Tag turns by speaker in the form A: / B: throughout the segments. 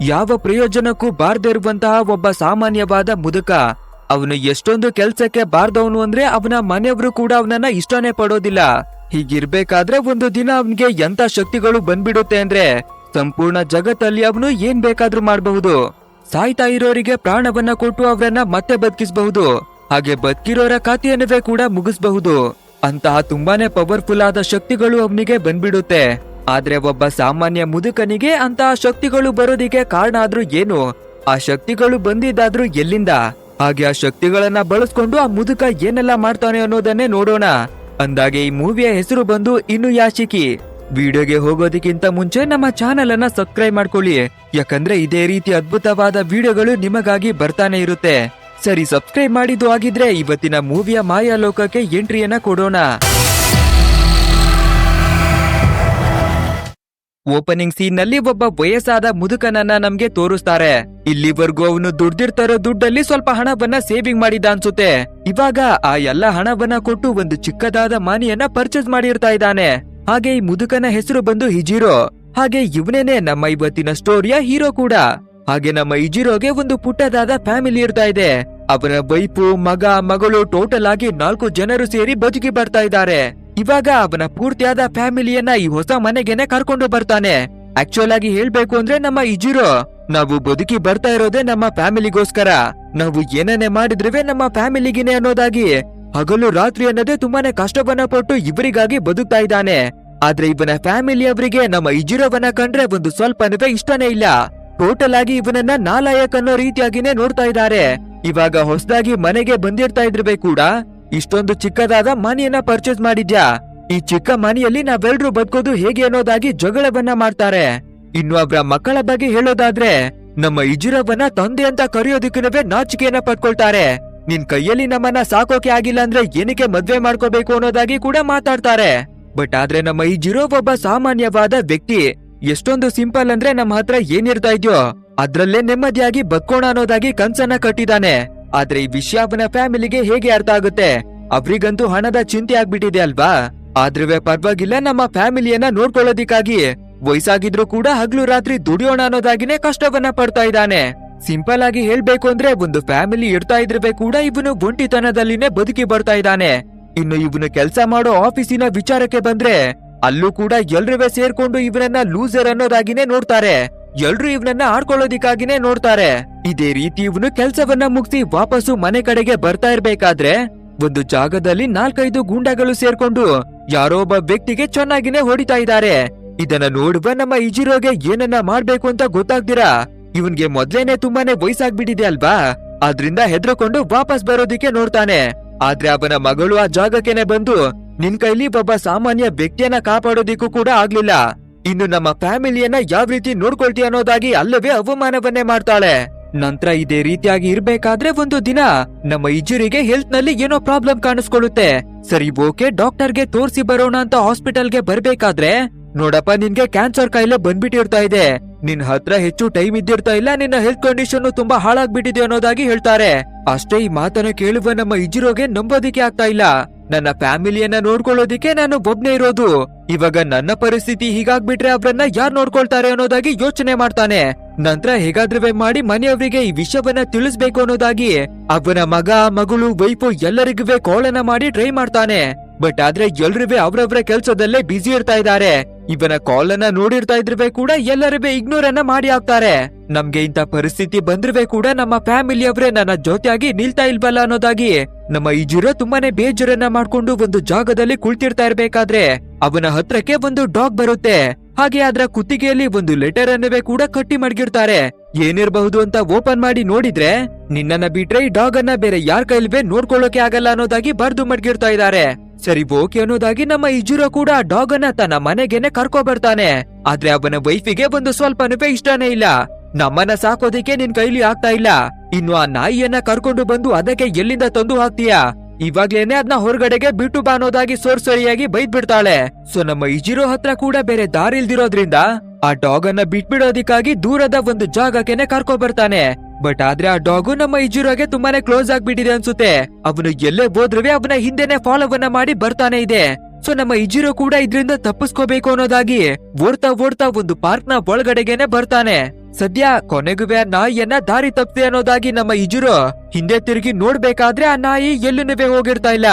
A: ಯಾವ ಪ್ರಯೋಜನಕ್ಕೂ ಬಾರ್ದಿರುವಂತಹ ಒಬ್ಬ ಸಾಮಾನ್ಯವಾದ ಮುದುಕ. ಅವನು ಎಷ್ಟೊಂದು ಕೆಲ್ಸಕ್ಕೆ ಬಾರ್ದವನು ಅಂದ್ರೆ ಅವನ ಮನೆಯವರು ಕೂಡ ಅವನನ್ನ ಇಷ್ಟನೇ ಪಡೋದಿಲ್ಲ. ಹೀಗಿರ್ಬೇಕಾದ್ರೆ ಒಂದು ದಿನ ಅವನಿಗೆ ಎಂತ ಶಕ್ತಿಗಳು ಬಂದ್ಬಿಡುತ್ತೆ ಅಂದ್ರೆ ಸಂಪೂರ್ಣ ಜಗತ್ತಲ್ಲಿ ಅವನು ಏನ್ ಬೇಕಾದ್ರೂ ಮಾಡಬಹುದು. ಸಾಯ್ತಾ ಇರೋರಿಗೆ ಪ್ರಾಣವನ್ನ ಕೊಟ್ಟು ಅವರನ್ನ ಮತ್ತೆ ಬದುಕಿಸಬಹುದು. ಹಾಗೆ ಬದುಕಿರೋರ ಖಾತೆಯನ್ನವೇ ಕೂಡ ಮುಗಿಸಬಹುದು. ಅಂತಹ ತುಂಬಾನೇ ಪವರ್ಫುಲ್ ಆದ ಶಕ್ತಿಗಳು ಅವನಿಗೆ ಬಂದ್ಬಿಡುತ್ತೆ. ಆದ್ರೆ ಒಬ್ಬ ಸಾಮಾನ್ಯ ಮುದುಕನಿಗೆ ಅಂತಹ ಶಕ್ತಿಗಳು ಬರೋದಿಕ್ಕೆ ಕಾರಣ ಆದ್ರೂ ಏನು? ಆ ಶಕ್ತಿಗಳು ಬಂದಿದ್ದಾದ್ರೂ ಎಲ್ಲಿಂದ? ಹಾಗೆ ಆ ಶಕ್ತಿಗಳನ್ನ ಬಳಸ್ಕೊಂಡು ಆ ಮುದುಕ ಏನೆಲ್ಲ ಮಾಡ್ತಾನೆ ಅನ್ನೋದನ್ನೇ ನೋಡೋಣ. ಅಂದಾಗೆ ಈ ಮೂವಿಯ ಹೆಸರು ಬಂದು ಇನ್ನು ಯಾಶಿಕಿ. ವಿಡಿಯೋಗೆ ಹೋಗೋದಕ್ಕಿಂತ ಮುಂಚೆ ನಮ್ಮ ಚಾನೆಲ್ ಅನ್ನ ಸಬ್ಸ್ಕ್ರೈಬ್ ಮಾಡ್ಕೊಳ್ಳಿ. ಯಾಕಂದ್ರೆ ಇದೇ ರೀತಿ ಅದ್ಭುತವಾದ ವಿಡಿಯೋಗಳು ನಿಮಗಾಗಿ ಬರ್ತಾನೆ ಇರುತ್ತೆ. ಸರಿ, ಸಬ್ಸ್ಕ್ರೈಬ್ ಮಾಡಿದ್ದು ಆಗಿದ್ರೆ ಇವತ್ತಿನ ಮೂವಿಯ ಮಾಯಾ ಲೋಕಕ್ಕೆ ಎಂಟ್ರಿಯನ್ನ ಕೊಡೋಣ. ಓಪನಿಂಗ್ ಸೀನ್ನಲ್ಲಿ ಒಬ್ಬ ವಯಸ್ಸಾದ ಮುದುಕನನ್ನ ನಮ್ಗೆ ತೋರಿಸ್ತಾರೆ. ಇಲ್ಲಿವರೆಗೂ ಅವನು ದುಡ್ದಿರ್ತಾರೋ ದುಡ್ಡಲ್ಲಿ ಸ್ವಲ್ಪ ಹಣವನ್ನ ಸೇವಿಂಗ್ ಮಾಡಿದ ಅನ್ಸುತ್ತೆ. ಇವಾಗ ಆ ಎಲ್ಲ ಹಣವನ್ನ ಕೊಟ್ಟು ಒಂದು ಚಿಕ್ಕದಾದ ಮನೆಯನ್ನ ಪರ್ಚೇಸ್ ಮಾಡಿರ್ತಾ ಇದ್ದಾನೆ. ಹಾಗೆ ಈ ಮುದುಕನ ಹೆಸರು ಬಂದು ಹಿಜಿರೋ. ಹಾಗೆ ಇವನೇನೆ ನಮ್ಮ ಇವತ್ತಿನ ಸ್ಟೋರಿಯ ಹೀರೋ ಕೂಡ. ಹಾಗೆ ನಮ್ಮ ಇಜಿರೋಗೆ ಒಂದು ಪುಟ್ಟದಾದ ಫ್ಯಾಮಿಲಿ ಇರ್ತಾ ಇದೆ. ಅವನ ವೈಫು ಮಗ, ಮಗಳು ಟೋಟಲ್ ಆಗಿ ನಾಲ್ಕು ಜನರು ಸೇರಿ ಬದುಕಿ ಬರ್ತಾ ಇದ್ದಾರೆ. ಇವಾಗ ಅವನ ಪೂರ್ತಿಯಾದ ಫ್ಯಾಮಿಲಿಯನ್ನ ಈ ಹೊಸ ಮನೆಗೆನೆ ಕರ್ಕೊಂಡು ಬರ್ತಾನೆ. ಆಕ್ಚುಲ್ ಆಗಿ ಹೇಳ್ಬೇಕು ಅಂದ್ರೆ ನಮ್ಮ ಇಜಿರೋ, ನಾವು ಬದುಕಿ ಬರ್ತಾ ಇರೋದೇ ನಮ್ಮ ಫ್ಯಾಮಿಲಿಗೋಸ್ಕರ. ನಾವು ಏನನ್ನೇ ಮಾಡಿದ್ರುವೆ ನಮ್ಮ ಫ್ಯಾಮಿಲಿಗಿನೇ ಅನ್ನೋದಾಗಿ. ಹಗಲು ರಾತ್ರಿ ಅನ್ನೋದೇ ತುಂಬಾನೇ ಕಷ್ಟವನ್ನ ಪಟ್ಟು ಇವರಿಗಾಗಿ ಬದುಕ್ತಾ ಇದ್ದಾನೆ. ಆದ್ರೆ ಇವನ ಫ್ಯಾಮಿಲಿ ಅವರಿಗೆ ನಮ್ಮ ಇಜಿರೋವನ್ನ ಕಂಡ್ರೆ ಒಂದು ಸ್ವಲ್ಪನೂ ಇಷ್ಟನೇ ಇಲ್ಲ. ಟೋಟಲ್ ಆಗಿ ಇವನನ್ನ ನಾಲಾಯಕ್ ಅನ್ನೋ ರೀತಿಯಾಗಿನೇ ನೋಡ್ತಾ ಇದ್ದಾರೆ. ಇವಾಗ ಹೊಸದಾಗಿ ಮನೆಗೆ ಬಂದಿರ್ತಾ ಇದ್ರಬೇ ಕೂಡ. ಇಷ್ಟೊಂದು ಚಿಕ್ಕದಾದ ಮನೆಯನ್ನ ಪರ್ಚೇಸ್ ಮಾಡಿದ್ಯಾ? ಈ ಚಿಕ್ಕ ಮನೆಯಲ್ಲಿ ನಾವೆಲ್ರೂ ಬದುಕೋದು ಹೇಗೆ ಅನ್ನೋದಾಗಿ ಜಗಳವನ್ನ ಮಾಡ್ತಾರೆ. ಇನ್ನು ಅವರ ಮಕ್ಕಳ ಬಗ್ಗೆ ಹೇಳೋದಾದ್ರೆ, ನಮ್ಮ ಇಜಿರವನ್ನ ತಂದೆ ಅಂತ ಕರೆಯೋದಕ್ಕೂ ನಾಚಿಕೆಯನ್ನ ಪಡ್ಕೊಳ್ತಾರೆ. ನಿನ್ ಕೈಯಲ್ಲಿ ನಮ್ಮನ್ನ ಸಾಕೋಕೆ ಆಗಿಲ್ಲ ಅಂದ್ರೆ ಏನಕ್ಕೆ ಮದ್ವೆ ಮಾಡ್ಕೋಬೇಕು ಅನ್ನೋದಾಗಿ ಕೂಡ ಮಾತಾಡ್ತಾರೆ. ಬಟ್ ಆದ್ರೆ ನಮ್ಮ ಇಜಿರೋ ಒಬ್ಬ ಸಾಮಾನ್ಯವಾದ ವ್ಯಕ್ತಿ. ಎಷ್ಟೊಂದು ಸಿಂಪಲ್ ಅಂದ್ರೆ ನಮ್ಮ ಹತ್ರ ಏನಿರ್ತಾ ಇದೆಯೋ, ಅದ್ರಲ್ಲೇ ನೆಮ್ಮದಿಯಾಗಿ ಬದುಕೋಣ ಅನ್ನೋದಾಗಿ ಕನ್ಸನ್ನ ಕಟ್ಟಿದಾನೆ. ಆದ್ರೆ ಈ ವಿಷಯ ಅವನ ಫ್ಯಾಮಿಲಿಗೆ ಹೇಗೆ ಅರ್ಥ ಆಗುತ್ತೆ? ಅವ್ರಿಗಂತೂ ಹಣದ ಚಿಂತೆ ಆಗ್ಬಿಟ್ಟಿದೆ ಅಲ್ವಾ? ಆದ್ರೂ ಪರವಾಗಿಲ್ಲ ನಮ್ಮ ಫ್ಯಾಮಿಲಿಯನ್ನ ನೋಡ್ಕೊಳ್ಳೋದಿಕ್ಕಾಗಿ. ವಯಸ್ಸಾಗಿದ್ರು ಕೂಡ ಹಗ್ಲು ರಾತ್ರಿ ದುಡಿಯೋಣ ಅನ್ನೋದಾಗಿನೇ ಕಷ್ಟವನ್ನ ಪಡ್ತಾ ಇದ್ದಾನೆ. ಸಿಂಪಲ್ ಆಗಿ ಹೇಳ್ಬೇಕು ಅಂದ್ರೆ ಒಂದು ಫ್ಯಾಮಿಲಿ ಇರ್ತಾ ಇದ್ರೆ ಕೂಡ ಇವನು ಒಂಟಿತನದಲ್ಲಿನೇ ಬದುಕಿ ಬರ್ತಾ ಇದ್ದಾನೆ. ಇನ್ನು ಇವನು ಕೆಲಸ ಮಾಡೋ ಆಫೀಸಿನ ವಿಚಾರಕ್ಕೆ ಬಂದ್ರೆ, ಅಲ್ಲೂ ಕೂಡ ಎಲ್ರೂ ಸೇರ್ಕೊಂಡು ಇವನನ್ನ ಲೂಸರ್ ಅನ್ನೋದಾಗಿನೇ ನೋಡ್ತಾರೆ. ಎಲ್ರು ಇವನನ್ನ ಆಡ್ಕೊಳ್ಳೋದಿಕ್ಕಾಗಿನೇ ನೋಡ್ತಾರೆ. ಇದೇ ರೀತಿ ಇವನು ಕೆಲ್ಸವನ್ನ ಮುಗಿಸಿ ವಾಪಸ್ಸು ಮನೆ ಕಡೆಗೆ ಬರ್ತಾ ಇರ್ಬೇಕಾದ್ರೆ ಒಂದು ಜಾಗದಲ್ಲಿ ನಾಲ್ಕೈದು ಗೂಂಡಾಗಳು ಸೇರ್ಕೊಂಡು ಯಾರೋ ಒಬ್ಬ ವ್ಯಕ್ತಿಗೆ ಚೆನ್ನಾಗಿನೇ ಹೊಡಿತಾ ಇದ್ದಾರೆ. ಇದನ್ನ ನೋಡುವ ನಮ್ಮ ಇಜಿರೋಗೆ ಏನನ್ನ ಮಾಡ್ಬೇಕು ಅಂತ ಗೊತ್ತಾಗ್ದಿರಾ? ಇವನ್ಗೆ ಮೊದ್ಲೇನೆ ತುಂಬಾನೇ ವಯಸ್ಸಾಗ್ಬಿಟ್ಟಿದೆ ಅಲ್ವಾ? ಆದ್ರಿಂದ ಹೆದ್ರಕೊಂಡು ವಾಪಸ್ ಬರೋದಿಕ್ಕೆ ನೋಡ್ತಾನೆ. ಆದ್ರೆ ಅವನ ಮಗಳು ಆ ಜಾಗಕ್ಕೆನೆ ಬಂದು ನಿನ್ ಕೈಲಿ ಒಬ್ಬ ಸಾಮಾನ್ಯ ವ್ಯಕ್ತಿಯನ್ನ ಕಾಪಾಡೋದಿಕ್ಕೂ ಕೂಡ ಆಗ್ಲಿಲ್ಲ. ಇನ್ನು ನಮ್ಮ ಫ್ಯಾಮಿಲಿಯನ್ನ ಯಾವ ರೀತಿ ನೋಡ್ಕೊಳ್ತೀಯ ಅನ್ನೋದಾಗಿ ಅಲ್ಲವೇ ಅವಮಾನವನ್ನೇ ಮಾಡ್ತಾಳೆ. ನಂತರ ಇದೇ ರೀತಿಯಾಗಿ ಇರ್ಬೇಕಾದ್ರೆ ಒಂದು ದಿನ ನಮ್ಮ ಇಜುರಿಗೆ ಹೆಲ್ತ್ನಲ್ಲಿ ಏನೋ ಪ್ರಾಬ್ಲಮ್ ಕಾಣಿಸ್ಕೊಳ್ಳುತ್ತೆ. ಸರಿ, ಓಕೆ, ಡಾಕ್ಟರ್ಗೆ ತೋರಿಸಿ ಬರೋಣ ಅಂತ ಹಾಸ್ಪಿಟಲ್ಗೆ ಬರ್ಬೇಕಾದ್ರೆ, ನೋಡಪ್ಪ, ನಿನ್ಗೆ ಕ್ಯಾನ್ಸರ್ ಕಾಯಿಲೆ ಬಂದ್ಬಿಟ್ಟಿರ್ತಾ ಇದೆ. ನಿನ್ ಹತ್ರ ಹೆಚ್ಚು ಟೈಮ್ ಇದ್ದಿರ್ತಾ ಇಲ್ಲ, ನಿನ್ನ ಹೆಲ್ತ್ ಕಂಡೀಷನ್ ತುಂಬಾ ಹಾಳಾಗ್ಬಿಟ್ಟಿದೆ ಅನ್ನೋದಾಗಿ ಹೇಳ್ತಾರೆ. ಅಷ್ಟೇ ಈ ಮಾತನ್ನ ಕೇಳುವ ನಮ್ಮ ಇಜಿರೋಗೆ ನಂಬೋದಿಕ್ಕೆ ಆಗ್ತಾ ಇಲ್ಲ. ನನ್ನ ಫ್ಯಾಮಿಲಿಯನ್ನ ನೋಡ್ಕೊಳ್ಳೋದಿಕ್ಕೆ ನಾನು ಒಬ್ನೇ ಇರೋದು. ಇವಾಗ ನನ್ನ ಪರಿಸ್ಥಿತಿ ಹೀಗಾಗ್ಬಿಟ್ರೆ ಅವ್ರನ್ನ ಯಾರ್ ನೋಡ್ಕೊಳ್ತಾರೆ ಅನ್ನೋದಾಗಿ ಯೋಚನೆ ಮಾಡ್ತಾನೆ. ನಂತರ ಹೇಗಾದ್ರೂ ಮಾಡಿ ಮನೆಯವರಿಗೆ ಈ ವಿಷಯವನ್ನ ತಿಳಿಸ್ಬೇಕು ಅನ್ನೋದಾಗಿ ಅವನ ಮಗ, ಮಗಳು, ವೈಫು ಎಲ್ಲರಿಗೂ ಕೋಳನ ಮಾಡಿ ಟ್ರೈ ಮಾಡ್ತಾನೆ. ಬಟ್ ಆದ್ರೆ ಎಲ್ರುವೆ ಅವ್ರವ್ರ ಕೆಲ್ಸದಲ್ಲೇ ಬ್ಯುಸಿ ಇರ್ತಾ ಇದ್ದಾರೆ. ಇವನ ಕಾಲ್ ಅನ್ನ ನೋಡಿರ್ತಾ ಇದ್ರೆ ಕೂಡ ಎಲ್ಲರಿವೆ ಇಗ್ನೋರ್ ಅನ್ನ ಮಾಡಿ ಹಾಕ್ತಾರೆ. ನಮ್ಗೆ ಇಂತ ಪರಿಸ್ಥಿತಿ ಬಂದ್ರೆ ಕೂಡ ನಮ್ಮ ಫ್ಯಾಮಿಲಿ ಅವರೇ ನನ್ನ ಜೊತೆಯಾಗಿ ನಿಲ್ತಾ ಇಲ್ವಲ್ಲ ಅನ್ನೋದಾಗಿ. ನಮ್ಮ ಈ ಜೀರೋ ತುಂಬಾನೇ ಬೇಜಾರನ್ನ ಮಾಡ್ಕೊಂಡು ಒಂದು ಜಾಗದಲ್ಲಿ ಕುಳ್ತಿರ್ತಾ ಇರ್ಬೇಕಾದ್ರೆ, ಅವನ ಹತ್ರಕ್ಕೆ ಒಂದು ಡಾಗ್ ಬರುತ್ತೆ. ಹಾಗೆ ಅದರ ಕುತ್ತಿಗೆಯಲ್ಲಿ ಒಂದು ಲೆಟರ್ ಅನ್ನವೇ ಕೂಡ ಕಟ್ಟಿ ಮಡಗಿರ್ತಾರೆ. ಏನಿರಬಹುದು ಅಂತ ಓಪನ್ ಮಾಡಿ ನೋಡಿದ್ರೆ, ನಿನ್ನನ್ನ ಬಿಟ್ರೆ ಈ ಡಾಗ್ ಅನ್ನ ಬೇರೆ ಯಾರ ಕೈಲ್ವೇ ನೋಡ್ಕೊಳ್ಳೋಕೆ ಆಗಲ್ಲ ಅನ್ನೋದಾಗಿ ಬರ್ದು ಮಡ್ಗಿರ್ತಾ ಇದಾರೆ ಸರಿ, ಓಕೆ ಅನ್ನೋದಾಗಿ ನಮ್ಮ ಇಜುರೋ ಕೂಡ ಆ ಡಾಗ್ ಅನ್ನ ತನ್ನ ಮನೆಗೆನೆ ಕರ್ಕೊ ಬರ್ತಾನೆ. ಆದ್ರೆ ಅವನ ವೈಫಿಗೆ ಒಂದು ಸ್ವಲ್ಪನೂ ಇಷ್ಟನೇ ಇಲ್ಲ. ನಮ್ಮನ್ನ ಸಾಕೋದಿಕ್ಕೆ ನಿನ್ ಕೈಲಿ ಆಗ್ತಾ ಇಲ್ಲ. ಇನ್ನು ಆ ನಾಯಿಯನ್ನ ಕರ್ಕೊಂಡು ಬಂದು ಅದಕ್ಕೆ ಎಲ್ಲಿಂದ ತಂದು ಹಾಕ್ತೀಯಾ? ಇವಾಗ್ಲೇನೆ ಅದನ್ನ ಹೊರಗಡೆಗೆ ಬಿಟ್ಟು ಬಾನೋದಾಗಿ ಸೋರ್ಸರಿಯಾಗಿ ಬೈದ್ ಬಿಡ್ತಾಳೆ. ಸೊ ನಮ್ಮ ಇಜಿರೋ ಹತ್ರ ಕೂಡ ಬೇರೆ ದಾರಿ ಇಲ್ದಿರೋದ್ರಿಂದ ಆ ಡಾಗ್ ಅನ್ನ ಬಿಟ್ಬಿಡೋದಿಕ್ಕಾಗಿ ದೂರದ ಒಂದು ಜಾಗಕ್ಕೆನೆ ಕರ್ಕೊ ಬರ್ತಾನೆ. ಬಟ್ ಆದ್ರೆ ಆ ಡಾಗು ನಮ್ಮ ಇಜಿರೋಗೆ ತುಂಬಾನೇ ಕ್ಲೋಸ್ ಆಗ್ಬಿಟ್ಟಿದೆ ಅನ್ಸುತ್ತೆ. ಅವನು ಎಲ್ಲೇ ಹೋದ್ರೂ ಅವನ ಹಿಂದೆನೆ ಫಾಲೋವನ್ನ ಮಾಡಿ ಬರ್ತಾನೆ ಇದೆ. ಸೊ ನಮ್ಮ ಇಜಿರೋ ಕೂಡ ಇದ್ರಿಂದ ತಪ್ಪಿಸ್ಕೋಬೇಕು ಅನ್ನೋದಾಗಿ ಓಡ್ತಾ ಓಡ್ತಾ ಒಂದು ಪಾರ್ಕ್ನ ಒಳಗಡೆಗೆನೆ ಬರ್ತಾನೆ. ಸದ್ಯ ಕೊನೆಗುವೆ ನಾಯಿಯನ್ನ ದಾರಿ ತಪ್ಪಿದೆ ಅನ್ನೋದಾಗಿ ನಮ್ಮ ಇಜುರು ಹಿಂದೆ ತಿರುಗಿ ನೋಡ್ಬೇಕಾದ್ರೆ ಆ ನಾಯಿ ಎಲ್ಲೂ ಹೋಗಿರ್ತಾ ಇಲ್ಲ.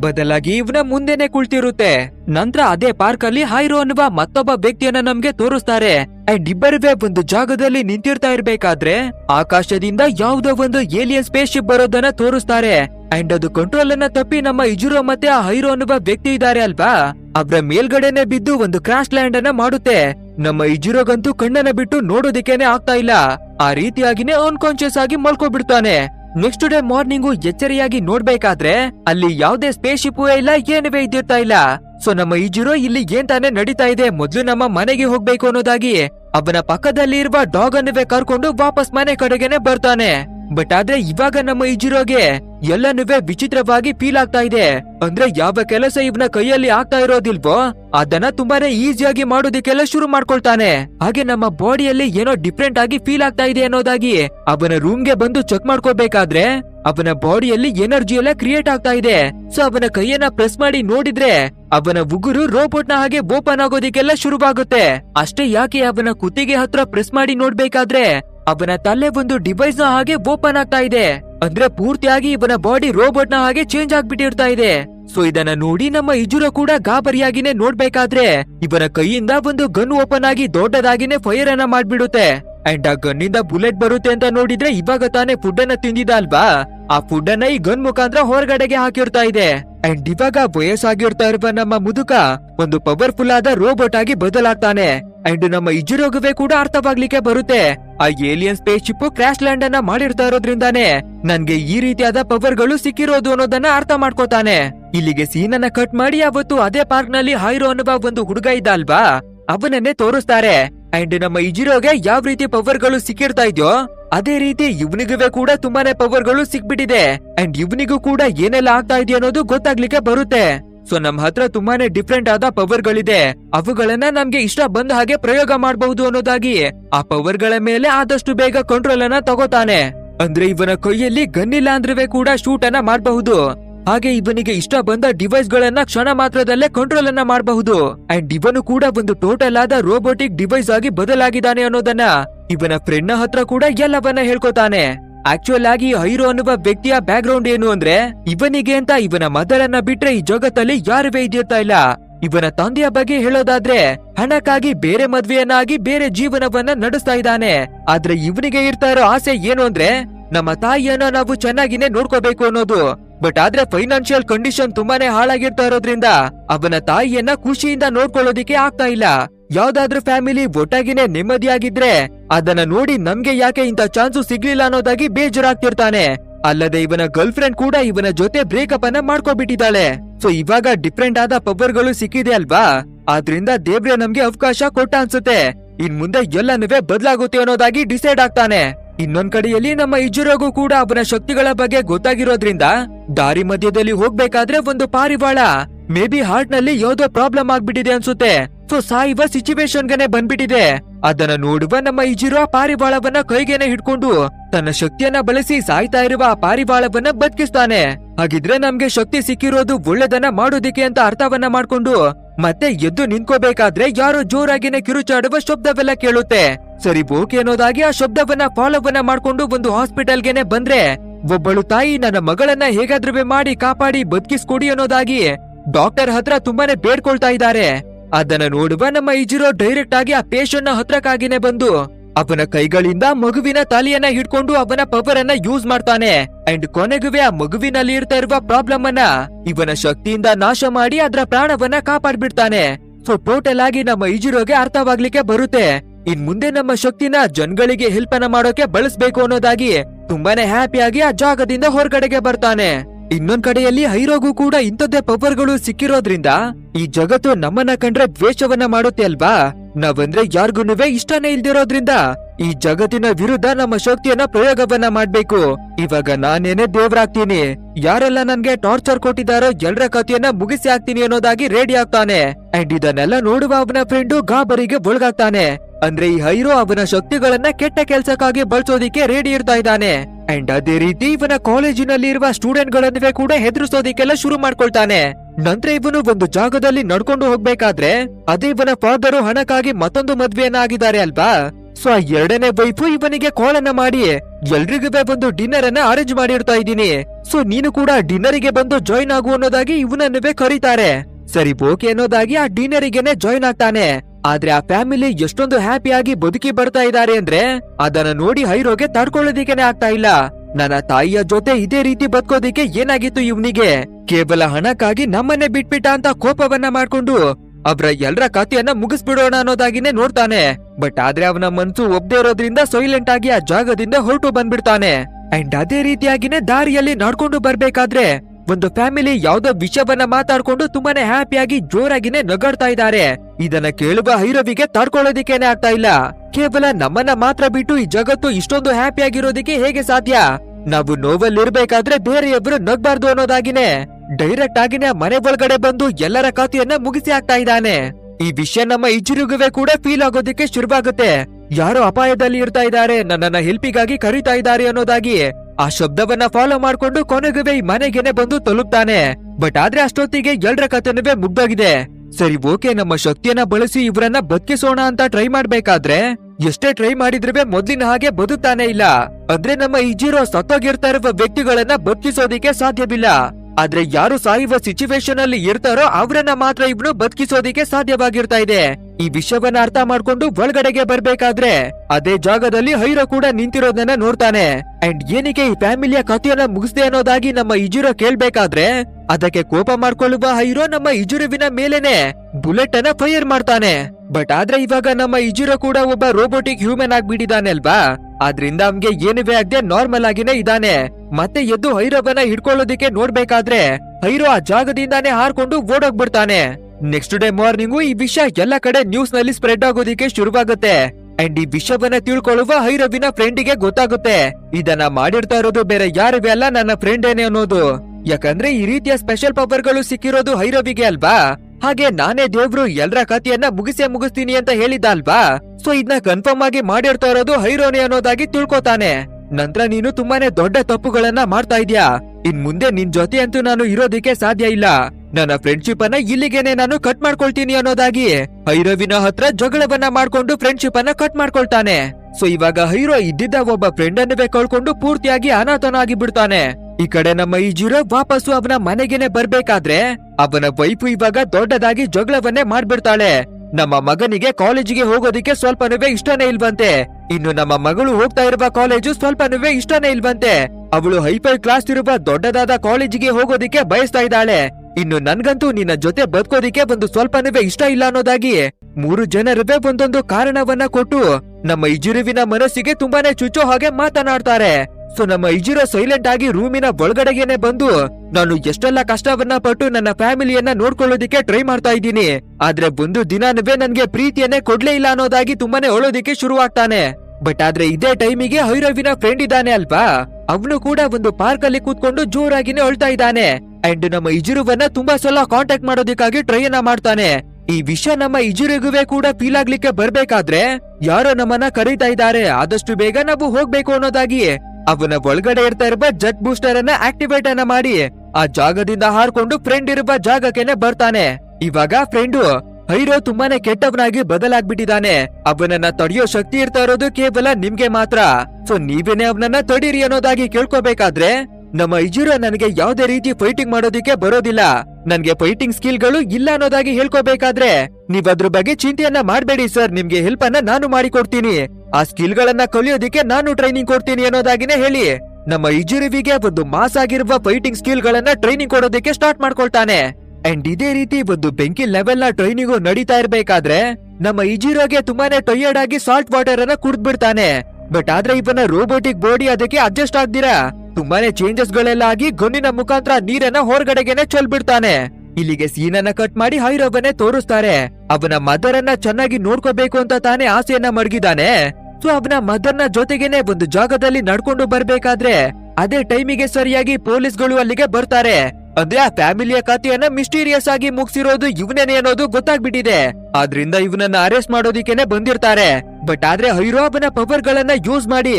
A: ಬದಲಾಗಿ ಇವನ ಮುಂದೆನೆ ಕುಳ್ತಿರುತ್ತೆ. ನಂತರ ಅದೇ ಪಾರ್ಕ್ ಅಲ್ಲಿ ಹೈರೋ ಅನ್ನುವ ಮತ್ತೊಬ್ಬ ವ್ಯಕ್ತಿಯನ್ನ ನಮ್ಗೆ ತೋರಿಸ್ತಾರೆ. ಅಂಡ್ ಇಬ್ಬರುವೆ ಒಂದು ಜಾಗದಲ್ಲಿ ನಿಂತಿರ್ತಾ ಇರ್ಬೇಕಾದ್ರೆ ಆಕಾಶದಿಂದ ಯಾವ್ದೋ ಒಂದು ಏಲಿಯನ್ ಸ್ಪೇಸ್ ಶಿಪ್ ಬರೋದನ್ನ ತೋರಿಸ್ತಾರೆ. ಅಂಡ್ ಅದು ಕಂಟ್ರೋಲ್ ಅನ್ನ ತಪ್ಪಿ ನಮ್ಮ ಇಜುರೋ ಮತ್ತೆ ಆ ಹೈರೋ ಅನ್ನುವ ವ್ಯಕ್ತಿ ಇದ್ದಾರೆ ಅಲ್ವಾ? ಅವರ ಮೇಲ್ಗಡೆನೆ ಬಿದ್ದು ಒಂದು ಕ್ರಾಶ್ ಲ್ಯಾಂಡ್ ಅನ್ನ ಮಾಡುತ್ತೆ. ನಮ್ಮ ಇಜುರೋಗಂತೂ ಕಣ್ಣನ್ನ ಬಿಟ್ಟು ನೋಡೋದಿಕ್ಕೇನೆ ಆಗ್ತಾ ಇಲ್ಲ. ಆ ರೀತಿಯಾಗಿನೇ ಅನ್ಕಾನ್ಶಿಯಸ್ ಆಗಿ ಮಲ್ಕೊಬಿಡ್ತಾನೆ. ನೆಕ್ಸ್ಟ್ ಡೇ ಮಾರ್ನಿಂಗು ಎಚ್ಚರಿಯಾಗಿ ನೋಡ್ಬೇಕಾದ್ರೆ ಅಲ್ಲಿ ಯಾವ್ದೇ ಸ್ಪೇಸ್ ಶಿಪ್ ಇಲ್ಲ, ಏನುವೇ ಇದ್ದಿರ್ತಾ ಇಲ್ಲ. ಸೊ ನಮ್ಮ ಇಜುರೋ ಇಲ್ಲಿ ಏನ್ ತಾನೇ ನಡೀತಾ ಇದೆ, ಮೊದ್ಲು ನಮ್ಮ ಮನೆಗೆ ಹೋಗ್ಬೇಕು ಅನ್ನೋದಾಗಿ, ಅವನ ಪಕ್ಕದಲ್ಲಿ ಇರುವ ಡಾಗ್ ಅನ್ನುವೆ ಕರ್ಕೊಂಡು ವಾಪಸ್ ಮನೆ ಕಡೆಗೆನೆ ಬರ್ತಾನೆ. ಬಟ್ ಆದ್ರೆ ಇವಾಗ ನಮ್ಮ ಈಜಿರೋಗೆ ಎಲ್ಲನೂ ವಿಚಿತ್ರವಾಗಿ ಫೀಲ್ ಆಗ್ತಾ ಇದೆ. ಅಂದ್ರೆ ಯಾವ ಕೆಲಸ ಇವನ ಕೈಯಲ್ಲಿ ಆಗ್ತಾ ಇರೋದಿಲ್ವೋ, ಅದನ್ನ ತುಂಬಾನೇ ಈಸಿಯಾಗಿ ಮಾಡೋದಕ್ಕೆಲ್ಲ ಶುರು ಮಾಡ್ಕೊಳ್ತಾನೆ. ಹಾಗೆ ನಮ್ಮ ಬಾಡಿಯಲ್ಲಿ ಏನೋ ಡಿಫ್ರೆಂಟ್ ಆಗಿ ಫೀಲ್ ಆಗ್ತಾ ಇದೆ ಅನ್ನೋದಾಗಿ ಅವನ ರೂಮ್ಗೆ ಬಂದು ಚೆಕ್ ಮಾಡ್ಕೋಬೇಕಾದ್ರೆ ಅವನ ಬಾಡಿಯಲ್ಲಿ ಎನರ್ಜಿ ಎಲ್ಲ ಕ್ರಿಯೇಟ್ ಆಗ್ತಾ ಇದೆ. ಸೊ ಅವನ ಕೈಯನ್ನ ಪ್ರೆಸ್ ಮಾಡಿ ನೋಡಿದ್ರೆ ಅವನ ಉಗುರು ರೋಬೋಟ್ನ ಹಾಗೆ ಓಪನ್ ಆಗೋದಿಕ್ಕೆಲ್ಲ ಶುರುವಾಗುತ್ತೆ. ಅಷ್ಟೇ ಯಾಕೆ ಅವನ ಕುತ್ತಿಗೆ ಹತ್ರ ಪ್ರೆಸ್ ಮಾಡಿ ನೋಡ್ಬೇಕಾದ್ರೆ ಅವನ ತಲೆ ಒಂದು ಡಿವೈಸ್ನ ಹಾಗೆ ಓಪನ್ ಆಗ್ತಾ ಇದೆ. ಅಂದ್ರೆ ಪೂರ್ತಿಯಾಗಿ ಇವನ ಬಾಡಿ ರೋಬೋಟ್ನ ಹಾಗೆ ಚೇಂಜ್ ಆಗ್ಬಿಟ್ಟಿರ್ತಾ ಇದೆ. ಸೊ ಇದನ್ನ ನೋಡಿ ನಮ್ಮ ಇಜುರ ಕೂಡ ಗಾಬರಿಯಾಗಿನೇ ನೋಡ್ಬೇಕಾದ್ರೆ, ಇವನ ಕೈಯಿಂದ ಒಂದು ಗನ್ ಓಪನ್ ಆಗಿ ದೊಡ್ಡದಾಗಿನೇ ಫೈರ್ ಅನ್ನ ಮಾಡ್ಬಿಡುತ್ತೆ. ಅಂಡ್ ಆ ಗನ್ನಿಂದ ಬುಲೆಟ್ ಬರುತ್ತೆ ಅಂತ ನೋಡಿದ್ರೆ ಇವಾಗ ತಾನೇ ಫುಡ್ ಅನ್ನ ತಿಂದಿದ ಅಲ್ವಾ? ಆ ಫುಡ್ ಅನ್ನ ಈ ಗನ್ ಮುಖಾಂತರ ಹೊರಗಡೆಗೆ ಹಾಕಿರ್ತಾ ಇದೆ. ಅಂಡ್ ಇವಾಗ ವಯಸ್ಸಾಗಿರ್ತಾ ಇರುವ ನಮ್ಮ ಮುದುಕ ಒಂದು ಪವರ್ಫುಲ್ ಆದ ರೋಬೋಟ್ ಆಗಿ ಬದಲಾಗ್ತಾನೆ. ಅಂಡ್ ನಮ್ಮ ಇಜುರೋಗವೇ ಕೂಡ ಅರ್ಥವಾಗ್ಲಿಕ್ಕೆ ಬರುತ್ತೆ. ಆ alien spaceship crash land ಅನ್ನ ಮಾಡಿರ್ತಾ ಇರೋದ್ರಿಂದಾನೇ ನನ್ಗೆ ಈ ರೀತಿಯಾದ ಪವರ್ಗಳು ಸಿಕ್ಕಿರೋದು ಅನ್ನೋದನ್ನ ಅರ್ಥ ಮಾಡ್ಕೋತಾನೆ. ಇಲ್ಲಿಗೆ ಸೀನ್ ಅನ್ನ ಕಟ್ ಮಾಡಿ ಅವತ್ತು ಅದೇ ಪಾರ್ಕ್ನಲ್ಲಿ ಹೈರೋ ಅನ್ನುವ ಒಂದು ಹುಡುಗ ಇದ್ದ ಅಲ್ವಾ? ಅವನನ್ನೇ ತೋರಿಸ್ತಾರೆ. ಅಂಡ್ ನಮ್ಮ ಇಜಿರೋಗೆ ಯಾವ ರೀತಿ ಪವರ್ಗಳು ಸಿಕ್ಕಿರ್ತಾ ಇದೆಯೋ, ಅದೇ ರೀತಿ ಇವನಿಗೂ ಕೂಡ ತುಂಬಾನೇ ಪವರ್ಗಳು ಸಿಕ್ಬಿಟ್ಟಿದೆ. ಅಂಡ್ ಇವನಿಗೂ ಕೂಡ ಏನೆಲ್ಲ ಆಗ್ತಾ ಇದೆಯೋ ಅನ್ನೋದು ಗೊತ್ತಾಗ್ಲಿಕ್ಕೆ ಬರುತ್ತೆ. ಸೊ ನಮ್ ಹತ್ರ ತುಂಬಾನೇ ಡಿಫ್ರೆಂಟ್ ಆದ ಪವರ್ ಗಳಿದೆ ಅವುಗಳನ್ನ ನಮ್ಗೆ ಇಷ್ಟ ಬಂದ ಹಾಗೆ ಪ್ರಯೋಗ ಮಾಡಬಹುದು ಅನ್ನೋದಾಗಿ. ಆ ಪವರ್ಗಳ ಮೇಲೆ ಆದಷ್ಟು ಬೇಗ ಕಂಟ್ರೋಲ್ ಅನ್ನ ತಗೋತಾನೆ. ಅಂದ್ರೆ ಇವನ ಕೈಯಲ್ಲಿ ಗನ್ನಿಲ್ಲ ಅಂದ್ರೆ ಕೂಡ ಶೂಟ್ ಅನ್ನ ಮಾಡಬಹುದು. ಹಾಗೆ ಇವನಿಗೆ ಇಷ್ಟ ಬಂದ ಡಿವೈಸ್ ಗಳನ್ನ ಕ್ಷಣ ಮಾತ್ರದಲ್ಲೇ ಕಂಟ್ರೋಲ್ ಅನ್ನ ಮಾಡಬಹುದು. ಅಂಡ್ ಇವನು ಕೂಡ ಒಂದು ಟೋಟಲ್ ಆದ ರೋಬೋಟಿಕ್ ಡಿವೈಸ್ ಆಗಿ ಬದಲಾಗಿದ್ದಾನೆ ಅನ್ನೋದನ್ನ ಇವನ ಫ್ರೆಂಡ್ನ ಹತ್ರ ಕೂಡ ಎಲ್ಲವನ್ನ ಹೇಳ್ಕೊತಾನೆ. ಆಕ್ಚುಯಲ್ ಆಗಿ ಹೈರೋ ಅನ್ನುವ ವ್ಯಕ್ತಿಯ ಬ್ಯಾಕ್ ಗ್ರೌಂಡ್ ಏನು ಅಂದ್ರೆ, ಇವನಿಗೆ ಅಂತ ಇವನ ಮದರ್ ಅನ್ನ ಬಿಟ್ರೆ ಈ ಜಗತ್ತಲ್ಲಿ ಯಾರುವೇ ಇದಿರ್ತಾ ಇಲ್ಲ. ಇವನ ತಂದೆಯ ಬಗ್ಗೆ ಹೇಳೋದಾದ್ರೆ, ಹಣಕ್ಕಾಗಿ ಬೇರೆ ಮದ್ವೆಯನ್ನಾಗಿ ಬೇರೆ ಜೀವನವನ್ನ ನಡೆಸ್ತಾ ಇದ್ದಾನೆ. ಆದ್ರೆ ಇವನಿಗೆ ಇರ್ತಾ ಇರೋ ಆಸೆ ಏನು ಅಂದ್ರೆ, ನಮ್ಮ ತಾಯಿಯನ್ನ ನಾವು ಚೆನ್ನಾಗಿನೇ ನೋಡ್ಕೋಬೇಕು ಅನ್ನೋದು. ಬಟ್ ಆದ್ರೆ ಫೈನಾನ್ಷಿಯಲ್ ಕಂಡೀಷನ್ ತುಂಬಾನೇ ಹಾಳಾಗಿರ್ತಾ ಇರೋದ್ರಿಂದ ಅವನ ತಾಯಿಯನ್ನ ಖುಷಿಯಿಂದ ನೋಡ್ಕೊಳ್ಳೋದಿಕ್ಕೆ ಆಗ್ತಾ ಇಲ್ಲ. ಯಾವ್ದಾದ್ರೂ ಫ್ಯಾಮಿಲಿ ಒಟ್ಟಾಗಿನೇ ನೆಮ್ಮದಿಯಾಗಿದ್ರೆ ಅದನ್ನ ನೋಡಿ ನಮ್ಗೆ ಯಾಕೆ ಇಂತ ಚಾನ್ಸು ಸಿಗ್ಲಿಲ್ಲ ಅನ್ನೋದಾಗಿ ಬೇಜಾರಾಗ್ತಿರ್ತಾನೆ. ಅಲ್ಲದೆ ಇವನ ಗರ್ಲ್ ಫ್ರೆಂಡ್ ಕೂಡ ಇವನ ಜೊತೆ ಬ್ರೇಕಪ್ ಅನ್ನ ಮಾಡ್ಕೊಬಿಟ್ಟಿದ್ದಾಳೆ. ಸೊ ಇವಾಗ ಡಿಫ್ರೆಂಟ್ ಆದ ಪವರ್ಗಳು ಸಿಕ್ಕಿದೆ ಅಲ್ವಾ? ಆದ್ರಿಂದ ದೇವ್ರೆ ನಮ್ಗೆ ಅವಕಾಶ ಕೊಟ್ಟ ಅನ್ಸುತ್ತೆ. ಇನ್ ಮುಂದೆ ಎಲ್ಲನೂ ಬದಲಾಗುತ್ತೆ ಅನ್ನೋದಾಗಿ ಡಿಸೈಡ್ ಆಗ್ತಾನೆ. ಇನ್ನೊಂದ್ ಕಡೆಯಲ್ಲಿ ನಮ್ಮ ಇಜುರಗೂ ಕೂಡ ಅವನ ಶಕ್ತಿಗಳ ಬಗ್ಗೆ ಗೊತ್ತಾಗಿರೋದ್ರಿಂದ ದಾರಿ ಮಧ್ಯದಲ್ಲಿ ಹೋಗ್ಬೇಕಾದ್ರೆ ಒಂದು ಪಾರಿವಾಳ. ಮೇ ಬಿ ಹಾರ್ಟ್ನಲ್ಲಿ ಯಾವ್ದೋ ಪ್ರಾಬ್ಲಮ್ ಆಗ್ಬಿಟ್ಟಿದೆ ಅನ್ಸುತ್ತೆ. ಸೊ ಸಾಯುವ ಸಿಚುವೇಶನ್ ಗನೆ ಬಂದ್ಬಿಟ್ಟಿದೆ. ಅದನ್ನ ನೋಡುವ ನಮ್ಮ ಇಜಿರೋ ಪಾರಿವಾಳವನ್ನ ಕೈಗೇನೆ ಹಿಡ್ಕೊಂಡು ತನ್ನ ಶಕ್ತಿಯನ್ನ ಬಳಸಿ ಸಾಯ್ತಾ ಇರುವ ಆ ಪಾರಿವಾಳವನ್ನ ಬದುಕಿಸ್ತಾನೆ. ಹಾಗಿದ್ರೆ ನಮ್ಗೆ ಶಕ್ತಿ ಸಿಕ್ಕಿರೋದು ಒಳ್ಳೆದನ್ನ ಮಾಡೋದಿಕ್ಕೆ ಅಂತ ಅರ್ಥವನ್ನ ಮಾಡ್ಕೊಂಡು ಮತ್ತೆ ಎದ್ದು ನಿಂತ್ಕೋಬೇಕಾದ್ರೆ ಯಾರೋ ಜೋರಾಗಿನೇ ಕಿರುಚಾಡುವ ಶಬ್ದವೆಲ್ಲ ಕೇಳುತ್ತೆ. ಸರಿ, ಬೋಕೆ ಅನ್ನೋದಾಗಿ ಆ ಶಬ್ದವನ್ನ ಫಾಲೋವನ್ನ ಮಾಡ್ಕೊಂಡು ಒಂದು ಹಾಸ್ಪಿಟಲ್ಗೆನೆ ಬಂದ್ರೆ ಒಬ್ಬಳು ತಾಯಿ ನನ್ನ ಮಗಳನ್ನ ಹೇಗಾದ್ರೂ ಮಾಡಿ ಕಾಪಾಡಿ ಬದುಕಿಸ್ಕೊಡಿ ಅನ್ನೋದಾಗಿ ಡಾಕ್ಟರ್ ಹತ್ರ ತುಂಬಾನೇ ಬೇಡ್ಕೊಳ್ತಾ ಇದ್ದಾರೆ. ಅದನ್ನ ನೋಡುವ ನಮ್ಮ ಈಜಿರೋ ಡೈರೆಕ್ಟ್ ಆಗಿ ಆ ಪೇಷಂಟ್ನ ಹತ್ರಕ್ಕಾಗಿನೇ ಬಂದು ಅವನ ಕೈಗಳಿಂದ ಮಗುವಿನ ತಲೆಯನ್ನ ಹಿಡ್ಕೊಂಡು ಅವನ ಪವರ್ ಅನ್ನ ಯೂಸ್ ಮಾಡ್ತಾನೆ. ಅಂಡ್ ಕೊನೆಗುವೆ ಆ ಮಗುವಿನಲ್ಲಿ ಇರ್ತಾ ಇರುವ ಪ್ರಾಬ್ಲಮ್ ಅನ್ನ ಇವನ ಶಕ್ತಿಯಿಂದ ನಾಶ ಮಾಡಿ ಅದರ ಪ್ರಾಣವನ್ನ ಕಾಪಾಡ್ಬಿಡ್ತಾನೆ. ಸೊ ಟೋಟಲ್ ಆಗಿ ನಮ್ಮ ಈಜಿರೋಗೆ ಅರ್ಥವಾಗ್ಲಿಕ್ಕೆ ಬರುತ್ತೆ. ಇನ್ ಮುಂದೆ ನಮ್ಮ ಶಕ್ತಿನ ಜನಗಳಿಗೆ ಹೆಲ್ಪ್ ಅನ್ನ ಮಾಡೋಕೆ ಬಳಸ್ಬೇಕು ಅನ್ನೋದಾಗಿ ತುಂಬಾನೇ ಹ್ಯಾಪಿಯಾಗಿ ಆ ಜಾಗದಿಂದ ಹೊರಗಡೆಗೆ ಬರ್ತಾನೆ. ಇನ್ನೊಂದ್ ಕಡೆಯಲ್ಲಿ ಹೈರೋಗೂ ಕೂಡ ಇಂಥದ್ದೇ ಪವರ್ಗಳು ಸಿಕ್ಕಿರೋದ್ರಿಂದ ಈ ಜಗತ್ತು ನಮ್ಮನ್ನ ಕಂಡ್ರೆ ದ್ವೇಷವನ್ನ ಮಾಡುತ್ತೆ ಅಲ್ವಾ? ನಾವಂದ್ರೆ ಯಾರ್ಗುನುವೆ ಇಷ್ಟನೇ ಇಲ್ದಿರೋದ್ರಿಂದ ಈ ಜಗತ್ತಿನ ವಿರುದ್ಧ ನಮ್ಮ ಶಕ್ತಿಯನ್ನ ಪ್ರಯೋಗವನ್ನ ಮಾಡ್ಬೇಕು. ಇವಾಗ ನಾನೇನೆ ದೇವ್ರಾಗ್ತೀನಿ. ಯಾರೆಲ್ಲ ನನ್ಗೆ ಟಾರ್ಚರ್ ಕೊಟ್ಟಿದಾರೋ ಎಲ್ರ ಕಥೆಯನ್ನ ಮುಗಿಸಿ ಹಾಕ್ತೀನಿ ಅನ್ನೋದಾಗಿ ರೆಡಿ ಆಗ್ತಾನೆ. ಅಂಡ್ ಇದನ್ನೆಲ್ಲ ನೋಡುವ ಅವನ ಫ್ರೆಂಡು ಗಾಬರಿಗೆ ಒಳಗಾಗ್ತಾನೆ. ಅಂದ್ರೆ ಈ ಹೈರೋ ಅವನ ಶಕ್ತಿಗಳನ್ನ ಕೆಟ್ಟ ಕೆಲ್ಸಕ್ಕಾಗಿ ಬಳಸೋದಿಕ್ಕೆ ರೆಡಿ ಇರ್ತಾ ಇದ್ದಾನೆ. ಅಂಡ್ ಅದೇ ರೀತಿ ಇವನ ಕಾಲೇಜಿನಲ್ಲಿ ಇರುವ ಸ್ಟೂಡೆಂಟ್ ಗಳನ್ನುವೆ ಕೂಡ ಹೆದರಿಸೋದಿಕ್ಕೆಲ್ಲ ಶುರು ಮಾಡ್ಕೊಳ್ತಾನೆ. ನಂತರ ಇವನು ಒಂದು ಜಾಗದಲ್ಲಿ ನಡ್ಕೊಂಡು ಹೋಗ್ಬೇಕಾದ್ರೆ ಅದೇ ಇವನ ಫಾದರು ಹಣಕ್ಕಾಗಿ ಮತ್ತೊಂದು ಮದ್ವೆಯನ್ನ ಆಗಿದ್ದಾರೆ ಅಲ್ವಾ? ಸೊ ಆ ಎರಡನೇ ವೈಫು ಇವನಿಗೆ ಕಾಲನ್ನ ಮಾಡಿ, ಎಲ್ರಿಗೂ ಬಂದು ಡಿನ್ನರ್ ಅನ್ನ ಅರೇಂಜ್ ಮಾಡಿರ್ತಾ ಇದ್ದೀನಿ. ಸೊ ನೀನು ಕೂಡ ಡಿನ್ನರಿಗೆ ಬಂದು ಜಾಯಿನ್ ಆಗು ಅನ್ನೋದಾಗಿ ಇವನನ್ನುವೇ ಕರೀತಾರೆ. ಸರಿ ಓಕೆ ಅನ್ನೋದಾಗಿ ಆ ಡಿನ್ನರಿಗೆನೆ ಜಾಯಿನ್ ಆಗ್ತಾನೆ. ಆದ್ರೆ ಆ ಫ್ಯಾಮಿಲಿ ಎಷ್ಟೊಂದು ಹ್ಯಾಪಿಯಾಗಿ ಬದುಕಿ ಬರ್ತಾ ಇದ್ದಾರೆ ಅಂದ್ರೆ ಅದನ್ನ ನೋಡಿ ಹೈರೋಗೆ ತಡ್ಕೊಳ್ಳೋದಿಕ್ಕೇನೆ ಆಗ್ತಾ ಇಲ್ಲ. ನನ್ನ ತಾಯಿಯ ಜೊತೆ ಇದೇ ರೀತಿ ಬದುಕೋದಿಕ್ಕೆ ಏನಾಗಿತ್ತು ಇವನಿಗೆ? ಕೇವಲ ಹಣಕ್ಕಾಗಿ ನಮ್ಮನ್ನೇ ಬಿಟ್ಬಿಟ್ಟ ಅಂತ ಕೋಪವನ್ನ ಮಾಡ್ಕೊಂಡು ಅವ್ರ ಎಲ್ರ ಖಾತೆಯನ್ನ ಮುಗಿಸ್ಬಿಡೋಣ ಅನ್ನೋದಾಗಿನೇ ನೋಡ್ತಾನೆ. ಬಟ್ ಆದ್ರೆ ಅವನ ಮನ್ಸು ಒಬ್ದೇ ಇರೋದ್ರಿಂದ ಸೈಲೆಂಟ್ ಆಗಿ ಆ ಜಾಗದಿಂದ ಹೊರಟು ಬಂದ್ಬಿಡ್ತಾನೆ. ಅಂಡ್ ಅದೇ ರೀತಿಯಾಗಿನೇ ದಾರಿಯಲ್ಲಿ ನಡ್ಕೊಂಡು ಬರ್ಬೇಕಾದ್ರೆ ಒಂದು ಫ್ಯಾಮಿಲಿ ಯಾವ್ದೋ ವಿಷಯವನ್ನ ಮಾತಾಡ್ಕೊಂಡು ತುಂಬಾನೇ ಹ್ಯಾಪಿಯಾಗಿ ಜೋರಾಗಿನೇ ನಗಾಡ್ತಾ ಇದ್ದಾರೆ. ಇದನ್ನ ಕೇಳುವ ಹೈರವಿಗೆ ತಡ್ಕೊಳ್ಳೋದಿಕ್ಕೇನೆ ಆಗ್ತಾ ಇಲ್ಲ. ಕೇವಲ ನಮ್ಮನ್ನ ಮಾತ್ರ ಬಿಟ್ಟು ಈ ಜಗತ್ತು ಇಷ್ಟೊಂದು ಹ್ಯಾಪಿಯಾಗಿರೋದಿಕ್ಕೆ ಹೇಗೆ ಸಾಧ್ಯ? ನಾವು ನೋವಲ್ಲಿರ್ಬೇಕಾದ್ರೆ ಬೇರೆಯೊಬ್ರು ನಗ್ಬಾರ್ದು ಅನ್ನೋದಾಗಿನೇ. ಡೈರೆಕ್ಟ್ ಆಗಿನೇ ಮನೆ ಒಳಗಡೆ ಬಂದು ಎಲ್ಲರ ಖಾತೆಯನ್ನ ಮುಗಿಸಿ ಆಗ್ತಾ ಇದ್ದಾನೆ. ಈ ವಿಷಯ ನಮ್ಮ ಇಜಿರುಗುವೆ ಕೂಡ ಫೀಲ್ ಆಗೋದಿಕ್ಕೆ ಶುರುವಾಗುತ್ತೆ. ಯಾರೋ ಅಪಾಯದಲ್ಲಿ ಇರ್ತಾ ಇದ್ದಾರೆ, ನನ್ನನ್ನ ಹೆಲ್ಪಿಗಾಗಿ ಕರೀತಾ ಇದ್ದಾರೆ ಅನ್ನೋದಾಗಿ. ಆ ಶಬ್ದವನ್ನ ಫಾಲೋ ಮಾಡ್ಕೊಂಡು ಕೊನೆಗುವೆ ಈ ಮನೆಗೆನೆ ಬಂದು ತಲುಪ್ತಾನೆ. ಬಟ್ ಆದ್ರೆ ಅಷ್ಟೊತ್ತಿಗೆ ಎಲ್ರ ಕಥೆನವೇ ಮುಗ್ದೋಗಿದೆ. ಸರಿ ಓಕೆ ನಮ್ಮ ಶಕ್ತಿಯನ್ನ ಬಳಸಿ ಇವರನ್ನ ಬದುಕಿಸೋಣ ಅಂತ ಟ್ರೈ ಮಾಡ್ಬೇಕಾದ್ರೆ, ಎಷ್ಟೇ ಟ್ರೈ ಮಾಡಿದ್ರೆ ಮೊದ್ಲಿನ ಹಾಗೆ ಬದುಕ್ತಾನೆ ಇಲ್ಲ. ಅಂದ್ರೆ ನಮ್ಮ ಈಜಿರೋ ಸತ್ತೋಗಿರ್ತಾ ಇರುವ ವ್ಯಕ್ತಿಗಳನ್ನ ಬದುಕಿಸೋದಿಕ್ಕೆ ಸಾಧ್ಯವಿಲ್ಲ. ಆದ್ರೆ ಯಾರು ಸಾಯುವ ಸಿಚುವೇಶನ್ ಅಲ್ಲಿ ಇರ್ತಾರೋ ಅವರನ್ನ ಮಾತ್ರ ಇವನು ಬದುಕಿಸೋದಿಕ್ಕೆ ಸಾಧ್ಯವಾಗಿರ್ತಾ ಇದೆ. ಈ ವಿಷಯವನ್ನ ಅರ್ಥ ಮಾಡ್ಕೊಂಡು ಒಳಗಡೆಗೆ ಬರ್ಬೇಕಾದ್ರೆ ಅದೇ ಜಾಗದಲ್ಲಿ ಹೈರೋ ಕೂಡ ನಿಂತಿರೋದನ್ನ ನೋಡ್ತಾನೆ. ಅಂಡ್ ಏನಿಕೆ ಈ ಫ್ಯಾಮಿಲಿಯ ಕಥೆಯನ್ನ ಮುಗಿಸ್ದೆ ಅನ್ನೋದಾಗಿ ನಮ್ಮ ಇಜುರೋ ಕೇಳ್ಬೇಕಾದ್ರೆ ಅದಕ್ಕೆ ಕೋಪ ಮಾಡ್ಕೊಳ್ಳುವ ಹೈರೋ ನಮ್ಮ ಇಜುರುವಿನ ಮೇಲೇನೆ ಬುಲೆಟ್ ಅನ್ನ ಫೈರ್ ಮಾಡ್ತಾನೆ. ಬಟ್ ಆದ್ರೆ ಇವಾಗ ನಮ್ಮ ಇಜಿರೋ ಕೂಡ ಒಬ್ಬ ರೋಬೋಟಿಕ್ ಹ್ಯೂಮನ್ ಆಗ್ಬಿಟ್ಟಿದ್ದಾನೆ ಅಲ್ವಾ? ಆದ್ರಿಂದ ಅವ್ಗೆ ಏನುವೆ ಆಗದೆ ನಾರ್ಮಲ್ ಆಗಿನೇ ಇದಾನೆ. ಮತ್ತೆ ಎದ್ದು ಹೈರವನ ಹಿಡ್ಕೊಳ್ಳೋದಿಕ್ಕೆ ನೋಡ್ಬೇಕಾದ್ರೆ ಹೈರೋ ಆ ಜಾಗದಿಂದಾನೇ ಹಾರ್ಕೊಂಡು ಓಡೋಗ್ಬಿಡ್ತಾನೆ. ನೆಕ್ಸ್ಟ್ ಡೇ ಮಾರ್ನಿಂಗು ಈ ವಿಷಯ ಎಲ್ಲ ಕಡೆ ನ್ಯೂಸ್ನಲ್ಲಿ ಸ್ಪ್ರೆಡ್ ಆಗೋದಿಕ್ಕೆ ಶುರುವಾಗುತ್ತೆ. ಅಂಡ್ ಈ ವಿಷಯವನ್ನ ತಿಳ್ಕೊಳ್ಳುವ ಹೈರವಿನ ಫ್ರೆಂಡಿಗೆ ಗೊತ್ತಾಗುತ್ತೆ. ಇದನ್ನ ಮಾಡಿರ್ತಾ ಇರೋದು ಬೇರೆ ಯಾರಿವೆ ಅಲ್ಲ ನನ್ನ ಫ್ರೆಂಡ್ ಏನೇ ಅನ್ನೋದು. ಯಾಕಂದ್ರೆ ಈ ರೀತಿಯ ಸ್ಪೆಷಲ್ ಪವರ್ಗಳು ಸಿಕ್ಕಿರೋದು ಹೈರವಿಗೆ ಅಲ್ವಾ? ಹಾಗೆ ನಾನೇ ದೇವ್ರು ಎಲ್ರ ಕಥೆಯನ್ನ ಮುಗಿಸೇ ಮುಗಿಸ್ತೀನಿ ಅಂತ ಹೇಳಿದ್ದ ಅಲ್ವಾ ಸೊ ಇದನ್ನ ಕನ್ಫರ್ಮ್ ಆಗಿ ಮಾಡಿರ್ತಾ ಇರೋದು ಹೈರೋನಿ ಅನ್ನೋದಾಗಿ ತಿಳ್ಕೊತಾನೆ. ನಂತರ ನೀನು ತುಂಬಾನೇ ದೊಡ್ಡ ತಪ್ಪುಗಳನ್ನ ಮಾಡ್ತಾ ಇದ್ಯಾ? ಇನ್ ಮುಂದೆ ನಿನ್ ಜೊತೆ ಅಂತೂ ನಾನು ಇರೋದಿಕ್ಕೆ ಸಾಧ್ಯ ಇಲ್ಲ. ನನ್ನ ಫ್ರೆಂಡ್ಶಿಪ್ ಅನ್ನ ಇಲ್ಲಿಗೆನೆ ನಾನು ಕಟ್ ಮಾಡ್ಕೊಳ್ತೀನಿ ಅನ್ನೋದಾಗಿ. ಹೈರೋವಿನ ಹತ್ರ ಜಗಳವನ್ನ ಮಾಡ್ಕೊಂಡು ಫ್ರೆಂಡ್ಶಿಪ್ ಅನ್ನ ಕಟ್ ಮಾಡ್ಕೊಳ್ತಾನೆ. ಸೊ ಇವಾಗ ಹೈರೋ ಇದ್ದಿದ್ದ ಒಬ್ಬ ಫ್ರೆಂಡ್ ಅನ್ನವೇ ಕಳ್ಕೊಂಡು ಪೂರ್ತಿಯಾಗಿ ಅನಾಥನಾಗಿ ಬಿಡ್ತಾನೆ ಈ ಕಡೆ ನಮ್ಮ ಈಜುರ ಜೀರೋ ವಾಪಸ್ಸು ಅವನ ಮನೆಗೆನೆ ಬರ್ಬೇಕಾದ್ರೆ ಅವನ ವೈಫು ಇವಾಗ ದೊಡ್ಡದಾಗಿ ಜಗಳವನ್ನೇ ಮಾಡ್ಬಿಡ್ತಾಳೆ. ನಮ್ಮ ಮಗನಿಗೆ ಕಾಲೇಜಿಗೆ ಹೋಗೋದಿಕ್ಕೆ ಸ್ವಲ್ಪನೂ ಇಷ್ಟನೇ ಇಲ್ವಂತೆ. ಇನ್ನು ನಮ್ಮ ಮಗಳು ಹೋಗ್ತಾ ಇರುವ ಕಾಲೇಜು ಸ್ವಲ್ಪನೂ ಇಷ್ಟನೇ ಇಲ್ವಂತೆ. ಅವಳು ಹೈಫೈ ಕ್ಲಾಸ್ ಇರುವ ದೊಡ್ಡದಾದ ಕಾಲೇಜಿಗೆ ಹೋಗೋದಿಕ್ಕೆ ಬಯಸ್ತಾ ಇದ್ದಾಳೆ. ಇನ್ನು ನನ್ಗಂತೂ ನಿನ್ನ ಜೊತೆ ಬದುಕೋದಿಕ್ಕೆ ಒಂದು ಸ್ವಲ್ಪನೂ ಇಷ್ಟ ಇಲ್ಲ ಅನ್ನೋದಾಗಿ. ಮೂರು ಜನರವೇ ಒಂದೊಂದು ಕಾರಣವನ್ನ ಕೊಟ್ಟು ನಮ್ಮ ಇಜುರುವಿನ ಮನಸ್ಸಿಗೆ ತುಂಬಾನೇ ಚುಚ್ಚೋ ಹಾಗೆ ಮಾತನಾಡ್ತಾರೆ. ಸೊ ನಮ್ಮ ಇಜಿರೋ ಸೈಲೆಂಟ್ ಆಗಿ ರೂಮಿನ ಒಳಗಡೆಗೇನೆ ಬಂದು ನಾನು ಎಷ್ಟೆಲ್ಲ ಕಷ್ಟವನ್ನ ಪಟ್ಟು ನನ್ನ ಫ್ಯಾಮಿಲಿಯನ್ನ ನೋಡ್ಕೊಳ್ಳೋದಿಕ್ಕೆ ಟ್ರೈ ಮಾಡ್ತಾ ಇದ್ದೀನಿ. ಆದ್ರೆ ಒಂದು ದಿನಾನುವೆ ನನ್ಗೆ ಪ್ರೀತಿಯನ್ನೇ ಕೊಡ್ಲೇ ಇಲ್ಲ ಅನ್ನೋದಾಗಿ ತುಂಬಾನೇ ಅಳೋದಿಕ್ಕೆ ಶುರುವಾಗ್ತಾನೆ. ಬಟ್ ಆದ್ರೆ ಇದೇ ಟೈಮಿಗೆ ಹೈರವಿನ ಫ್ರೆಂಡ್ ಇದ್ದಾನೆ ಅಲ್ವಾ? ಅವನು ಕೂಡ ಒಂದು ಪಾರ್ಕ್ ಅಲ್ಲಿ ಕೂತ್ಕೊಂಡು ಜೋರಾಗಿನೇ ಅಳ್ತಾ ಇದ್ದಾನೆ. ಅಂಡ್ ನಮ್ಮ ಇಜಿರುವನ್ನ ತುಂಬಾ ಸಲ ಕಾಂಟ್ಯಾಕ್ಟ್ ಮಾಡೋದಿಕ್ಕಾಗಿ ಟ್ರೈ ಅನ್ನ ಮಾಡ್ತಾನೆ. ಈ ವಿಷಯ ನಮ್ಮ ಇಜುರಿಗುವೆ ಕೂಡ ಫೀಲ್ ಆಗ್ಲಿಕ್ಕೆ ಬರ್ಬೇಕಾದ್ರೆ ಯಾರೋ ನಮ್ಮನ್ನ ಕರೀತಾ ಇದ್ದಾರೆ. ಆದಷ್ಟು ಬೇಗ ನಾವು ಹೋಗ್ಬೇಕು ಅನ್ನೋದಾಗಿ. ಅವನ ಒಳಗಡೆ ಇರ್ತಾ ಇರುವ ಜೆಟ್ ಬೂಸ್ಟರ್ ಅನ್ನ ಆಕ್ಟಿವೇಟ್ ಅನ್ನ ಮಾಡಿ, ಆ ಜಾಗದಿಂದ ಹಾರ್ಕೊಂಡು ಫ್ರೆಂಡ್ ಇರುವ ಜಾಗಕ್ಕೆನೆ ಬರ್ತಾನೆ. ಇವಾಗ ಫ್ರೆಂಡು ಹೈರೋ ತುಂಬಾನೇ ಕೆಟ್ಟವನಾಗಿ ಬದಲಾಗ್ಬಿಟ್ಟಿದ್ದಾನೆ ಅವನನ್ನ ತಡೆಯೋ ಶಕ್ತಿ ಇರ್ತಾ ಇರೋದು ಕೇವಲ ನಿಮ್ಗೆ ಮಾತ್ರ. ಸೊ ನೀವೇನೆ ಅವನನ್ನ ತಡೀರಿ ಅನ್ನೋದಾಗಿ ಕೇಳ್ಕೋಬೇಕಾದ್ರೆ, ನಮ್ಮ ಇಜಿರೋ ನನಗೆ ಯಾವುದೇ ರೀತಿ ಫೈಟಿಂಗ್ ಮಾಡೋದಿಕ್ಕೆ ಬರೋದಿಲ್ಲ. ನನ್ಗೆ ಫೈಟಿಂಗ್ ಸ್ಕಿಲ್ಗಳು ಇಲ್ಲ ಅನ್ನೋದಾಗಿ ಹೇಳ್ಕೋಬೇಕಾದ್ರೆ ನೀವ್ ಅದ್ರ ಬಗ್ಗೆ ಚಿಂತೆಯನ್ನ ಮಾಡ್ಬೇಡಿ ಸರ್. ನಿಮ್ಗೆ ಹೆಲ್ಪ್ ಅನ್ನ ನಾನು ಮಾಡಿಕೊಡ್ತೀನಿ. ಆ ಸ್ಕಿಲ್ ಗಳನ್ನ ಕಲಿಯೋದಿಕ್ಕೆ ನಾನು ಟ್ರೈನಿಂಗ್ ಕೊಡ್ತೀನಿ ಅನ್ನೋದಾಗಿನೇ ಹೇಳಿ. ನಮ್ಮ ಇಜುರುವಿಗೆ ಒಂದು ಮಾಸ್ ಆಗಿರುವ ಫೈಟಿಂಗ್ ಸ್ಕಿಲ್ ಗಳನ್ನ ಟ್ರೈನಿಂಗ್ ಕೊಡೋದಕ್ಕೆ ಸ್ಟಾರ್ಟ್ ಮಾಡ್ಕೊಳ್ತಾನೆ. ಅಂಡ್ ಇದೇ ರೀತಿ ಒಂದು ಬೆಂಕಿ ಲೆವೆಲ್ನ ಟ್ರೈನಿಂಗು ನಡೀತಾ ಇರ್ಬೇಕಾದ್ರೆ ನಮ್ಮ ಇಜಿರೋಗೆ ತುಂಬಾನೇ ಟಯರ್ಡ್ ಆಗಿ ಸಾಲ್ಟ್ ವಾಟರ್ ಅನ್ನ ಕುಡ್ದ್ಬಿಡ್ತಾನೆ. ಬಟ್ ಆದ್ರೆ ಇವನ ರೋಬೋಟಿಕ್ ಬಾಡಿ ಅದಕ್ಕೆ ಅಡ್ಜಸ್ಟ್ ಆಗ್ದಿರಾ? ತುಂಬಾನೇ ಚೇಂಜಸ್ ಗಳೆಲ್ಲ ಆಗಿ ಗೊನ್ನಿನ ಮುಖಾಂತರ ನೀರನ್ನ ಹೊರಗಡೆಗೆನೆ ಚೆಲ್ಬಿಡ್ತಾನೆ. ಇಲ್ಲಿಗೆ ಸೀನನ್ನ ಕಟ್ ಮಾಡಿ ಹೈರೋಗನೆ ತೋರಿಸ್ತಾರೆ. ಅವನ ಮದರ್ ಅನ್ನ ಚೆನ್ನಾಗಿ ನೋಡ್ಕೋಬೇಕು ಅಂತ ತಾನೇ ಆಸೆಯನ್ನ ಮಡಗಿದಾನೆ. ಸೊ ಅವನ ಮದರ್ನ ಜೊತೆಗೇನೆ ಒಂದು ಜಾಗದಲ್ಲಿ ನಡ್ಕೊಂಡು ಬರ್ಬೇಕಾದ್ರೆ ಅದೇ ಟೈಮಿಗೆ ಸರಿಯಾಗಿ ಪೊಲೀಸ್ಗಳು ಅಲ್ಲಿಗೆ ಬರ್ತಾರೆ. ಅಂದ್ರೆ ಆ ಫ್ಯಾಮಿಲಿಯ ಕಥೆಯನ್ನ ಮಿಸ್ಟೀರಿಯಸ್ ಆಗಿ ಮುಗಿಸಿರೋದು ಇವನೇನೆ ಅನ್ನೋದು ಗೊತ್ತಾಗ್ಬಿಟ್ಟಿದೆ. ಆದ್ರಿಂದ ಇವನನ್ನ ಅರೆಸ್ಟ್ ಮಾಡೋದಿಕ್ಕೆನೇ ಬಂದಿರ್ತಾರೆ. ಬಟ್ ಆದ್ರೆ ಹೈರೋ ಅವನ ಪವರ್ ಗಳನ್ನ ಯೂಸ್ ಮಾಡಿ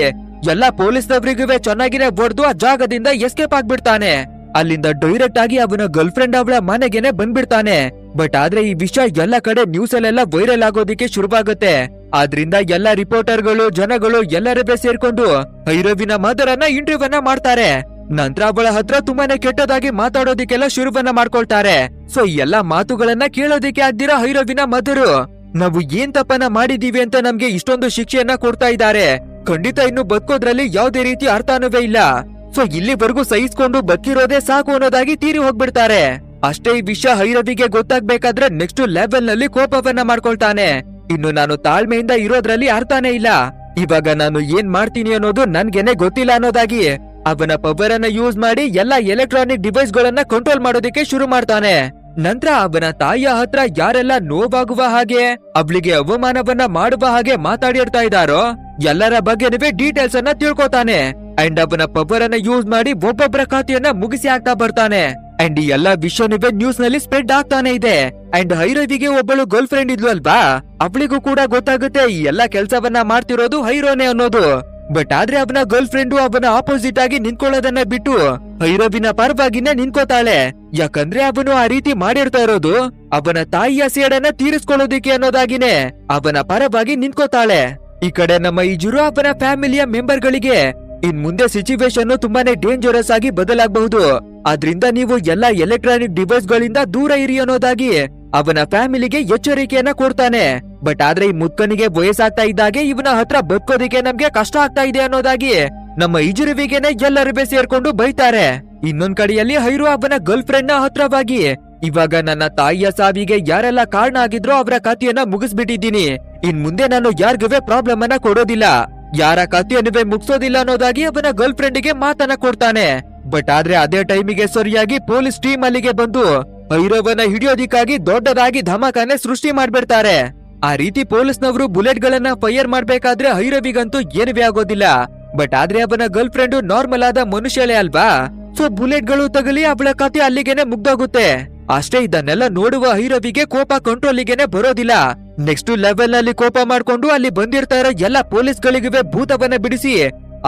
A: ಎಲ್ಲಾ ಪೊಲೀಸ್ನವರಿಗೂ ಚೆನ್ನಾಗಿನೇ ಒಡ್ದು ಆ ಜಾಗದಿಂದ ಎಸ್ಕೇಪ್ ಆಗ್ಬಿಡ್ತಾನೆ. ಅಲ್ಲಿಂದ ಡೈರೆಕ್ಟ್ ಆಗಿ ಅವನ ಗರ್ಲ್ ಫ್ರೆಂಡ್ ಅವಳ ಮನೆಗೆನೆ ಬಂದ್ಬಿಡ್ತಾನೆ. ಬಟ್ ಆದ್ರೆ ಈ ವಿಷಯ ಎಲ್ಲ ಕಡೆ ನ್ಯೂಸ್ ಅಲ್ಲೆಲ್ಲ ವೈರಲ್ ಆಗೋದಿಕ್ಕೆ ಶುರುವಾಗುತ್ತೆ. ಆದ್ರಿಂದ ಎಲ್ಲ ರಿಪೋರ್ಟರ್ಗಳು ಜನಗಳು ಎಲ್ಲರೇ ಸೇರ್ಕೊಂಡು ಹೈರೋವಿನ ಮದರನ್ನ ಇಂಟರ್ವ್ಯೂವನ್ನ ಮಾಡ್ತಾರೆ. ನಂತರ ಅವಳ ಹತ್ರ ತುಂಬಾನೇ ಕೆಟ್ಟದಾಗಿ ಮಾತಾಡೋದಿಕ್ಕೆಲ್ಲ ಶುರುವನ್ನ ಮಾಡ್ಕೊಳ್ತಾರೆ. ಸೊ ಎಲ್ಲಾ ಮಾತುಗಳನ್ನ ಕೇಳೋದಿಕ್ಕೆ ಆದ್ದಿರ ಹೈರೋವಿನ ಮದರು. ನಾವು ಏನ್ ತಪ್ಪನ ಮಾಡಿದೀವಿ ಅಂತ ನಮ್ಗೆ ಇಷ್ಟೊಂದು ಶಿಕ್ಷೆಯನ್ನ ಕೊಡ್ತಾ ಇದ್ದಾರೆ. ಖಂಡಿತ ಇನ್ನು ಬದುಕೋದ್ರಲ್ಲಿ ಯಾವ್ದೇ ರೀತಿ ಅರ್ಥನವೇ ಇಲ್ಲ. ಸೊ ಇಲ್ಲಿವರೆಗೂ ಸಹಿಸ್ಕೊಂಡು ಬದುಕಿರೋದೇ ಸಾಕು ಅನ್ನೋದಾಗಿ ತೀರಿ ಹೋಗ್ಬಿಡ್ತಾರೆ. ಅಷ್ಟೇ ಈ ವಿಷಯ ಹೈರವಿಗೆ ಗೊತ್ತಾಗ್ಬೇಕಾದ್ರೆ ನೆಕ್ಸ್ಟ್ ಲೆವೆಲ್ನಲ್ಲಿ ಕೋಪವನ್ನ ಮಾಡ್ಕೊಳ್ತಾನೆ. ಇನ್ನು ನಾನು ತಾಳ್ಮೆಯಿಂದ ಇರೋದ್ರಲ್ಲಿ ಅರ್ಥನೇ ಇಲ್ಲ. ಇವಾಗ ನಾನು ಏನ್ ಮಾಡ್ತೀನಿ ಅನ್ನೋದು ನನ್ಗೆನೆ ಗೊತ್ತಿಲ್ಲ ಅನ್ನೋದಾಗಿ. ಅವನ ಪವರ್ ಅನ್ನ ಯೂಸ್ ಮಾಡಿ ಎಲ್ಲಾ ಎಲೆಕ್ಟ್ರಾನಿಕ್ ಡಿವೈಸ್ ಗಳನ್ನ ಕಂಟ್ರೋಲ್ ಮಾಡೋದಕ್ಕೆ ಶುರು ಮಾಡ್ತಾನೆ. ನಂತರ ಅವನ ತಾಯಿಯ ಹತ್ರ ಯಾರೆಲ್ಲ ನೋವಾಗುವ ಹಾಗೆ, ಅವಳಿಗೆ ಅವಮಾನವನ್ನ ಮಾಡುವ ಹಾಗೆ ಮಾತಾಡಿರ್ತಾ ಇದ್ದಾರೋ, ಎಲ್ಲರ ಬಗ್ಗೆನವೇ ಡೀಟೇಲ್ಸ್ ಅನ್ನ ತಿಳ್ಕೊತಾನೆ. ಅಂಡ್ ಅವನ ಪವರ್ ಅನ್ನ ಯೂಸ್ ಮಾಡಿ ಒಬ್ಬೊಬ್ಬರ ಖಾತೆಯನ್ನ ಮುಗಿಸಿ ಆಗ್ತಾ ಬರ್ತಾನೆ. ಅಂಡ್ ಈ ಎಲ್ಲಾ ವಿಷಯನವೇ ನ್ಯೂಸ್ನಲ್ಲಿ ಸ್ಪ್ರೆಡ್ ಆಗ್ತಾನೆ ಇದೆ. ಅಂಡ್ ಹೈರವಿಗೆ ಒಬ್ಬಳು ಗರ್ಲ್ ಫ್ರೆಂಡ್ ಇದ್ಲು ಅಲ್ವಾ? ಅವಳಿಗೂ ಕೂಡ ಗೊತ್ತಾಗುತ್ತೆ ಈ ಎಲ್ಲಾ ಕೆಲಸವನ್ನ ಮಾಡ್ತಿರೋದು ಹೈರೋನೆ ಅನ್ನೋದು. ಬಟ್ ಆದ್ರೆ ಅವನ ಗರ್ಲ್ ಫ್ರೆಂಡು ಅವನ ಆಪೋಸಿಟ್ ಆಗಿ ನಿಂತ್ಕೊಳ್ಳೋದನ್ನ ಬಿಟ್ಟು ಹೈರವಿನ ಪರವಾಗಿನೇ ನಿಂತ್ಕೋತಾಳೆ. ಯಾಕಂದ್ರೆ ಅವನು ಆ ರೀತಿ ಮಾಡಿರ್ತಾ ಇರೋದು. ಅವನ ತಾಯಿಯ ಸೇಡನ್ನ ತೀರಿಸ್ಕೊಳ್ಳೋದಿಕ್ಕೆ ಅನ್ನೋದಾಗಿನೇ ಅವನ ಪರವಾಗಿ ನಿಂತ್ಕೋತಾಳೆ. ಈ ಕಡೆ ನಮ್ಮ ಈಜುರು ಅವನ ಫ್ಯಾಮಿಲಿಯ ಮೆಂಬರ್ ಗಳಿಗೆ ಇನ್ ಮುಂದೆ ಸಿಚುವೇಶನ್ ತುಂಬಾನೇ ಡೇಂಜರಸ್ ಆಗಿ ಬದಲಾಗಬಹುದು. ಆದ್ರಿಂದ ನೀವು ಎಲ್ಲಾ ಎಲೆಕ್ಟ್ರಾನಿಕ್ ಡಿವೈಸ್ ಗಳಿಂದ ದೂರ ಇರಿ ಅನ್ನೋದಾಗಿ ಅವನ ಫ್ಯಾಮಿಲಿಗೆ ಎಚ್ಚರಿಕೆಯನ್ನ ಕೊಡ್ತಾನೆ. ಬಟ್ ಆದ್ರೆ ಈ ಮುದ್ಕನಿಗೆ ವಯಸ್ಸಾಗ್ತಾ ಇದ್ದಾಗೆ ಇವನ ಹತ್ರ ಬದುಕೋದಿಕ್ಕೆ ನಮ್ಗೆ ಕಷ್ಟ ಆಗ್ತಾ ಇದೆ ಅನ್ನೋದಾಗಿ ನಮ್ಮ ಈಜುರುವಿಗೆನೆ ಎಲ್ಲರೂ ಬೇ ಸೇರ್ಕೊಂಡು ಬೈತಾರೆ. ಇನ್ನೊಂದ್ ಕಡೆಯಲ್ಲಿ ಹೈರು ಅವನ ಗರ್ಲ್ ಫ್ರೆಂಡ್ನ ಹತ್ರವಾಗಿ, ಇವಾಗ ನನ್ನ ತಾಯಿಯ ಸಾವಿಗೆ ಯಾರೆಲ್ಲ ಕಾರಣ ಆಗಿದ್ರೋ ಅವರ ಕಥೆಯನ್ನ ಮುಗಿಸ್ಬಿಟ್ಟಿದ್ದೀನಿ. ಇನ್ ಮುಂದೆ ನಾನು ಯಾರಿಗೂ ಪ್ರಾಬ್ಲಮ್ ಅನ್ನ ಕೊಡೋದಿಲ್ಲ. ಯಾರ ಕಥೆಯನ್ನು ಮುಗಿಸೋದಿಲ್ಲ ಅನ್ನೋದಾಗಿ ಅವನ ಗರ್ಲ್ ಫ್ರೆಂಡ್ಗೆ ಮಾತನ್ನ ಕೊಡ್ತಾನೆ. ಬಟ್ ಆದ್ರೆ ಅದೇ ಟೈಮಿಗೆ ಸರಿಯಾಗಿ ಪೊಲೀಸ್ ಟೀಮ್ ಅಲ್ಲಿಗೆ ಬಂದು ಭೈರವನ ಹಿಡಿಯೋದಿಕ್ಕಾಗಿ ದೊಡ್ಡದಾಗಿ ಧಮಾಕನೆ ಸೃಷ್ಟಿ ಮಾಡ್ಬಿಡ್ತಾರೆ. ಆ ರೀತಿ ಪೊಲೀಸ್ನವರು ಬುಲೆಟ್ ಗಳನ್ನ ಫೈರ್ ಮಾಡ್ಬೇಕಾದ್ರೆ ಹೈರವಿಗಂತೂ ಏನುವೇ ಆಗೋದಿಲ್ಲ. ಬಟ್ ಆದ್ರೆ ಅವನ ಗರ್ಲ್ ಫ್ರೆಂಡ್ ನಾರ್ಮಲ್ ಆದ ಮನುಷ್ಯಳೇ ಅಲ್ವಾ? ಸೊ ಬುಲೆಟ್ಗಳು ತಗಲಿ ಅವಳ ಕತೆ ಅಲ್ಲಿಗೆನೆ ಮುಗ್ದೋಗುತ್ತೆ. ಅಷ್ಟೇ ಇದನ್ನೆಲ್ಲ ನೋಡುವ ಹೈರವಿಗೆ ಕೋಪ ಕಂಟ್ರೋಲಿಗೆನೆ ಬರೋದಿಲ್ಲ. ನೆಕ್ಸ್ಟ್ ಲೆವೆಲ್ನಲ್ಲಿ ಕೋಪ ಮಾಡ್ಕೊಂಡು ಅಲ್ಲಿ ಬಂದಿರ್ತಾ ಇರೋ ಎಲ್ಲ ಪೊಲೀಸ್ ಗಳಿಗೂ ಭೂತವನ್ನ ಬಿಡಿಸಿ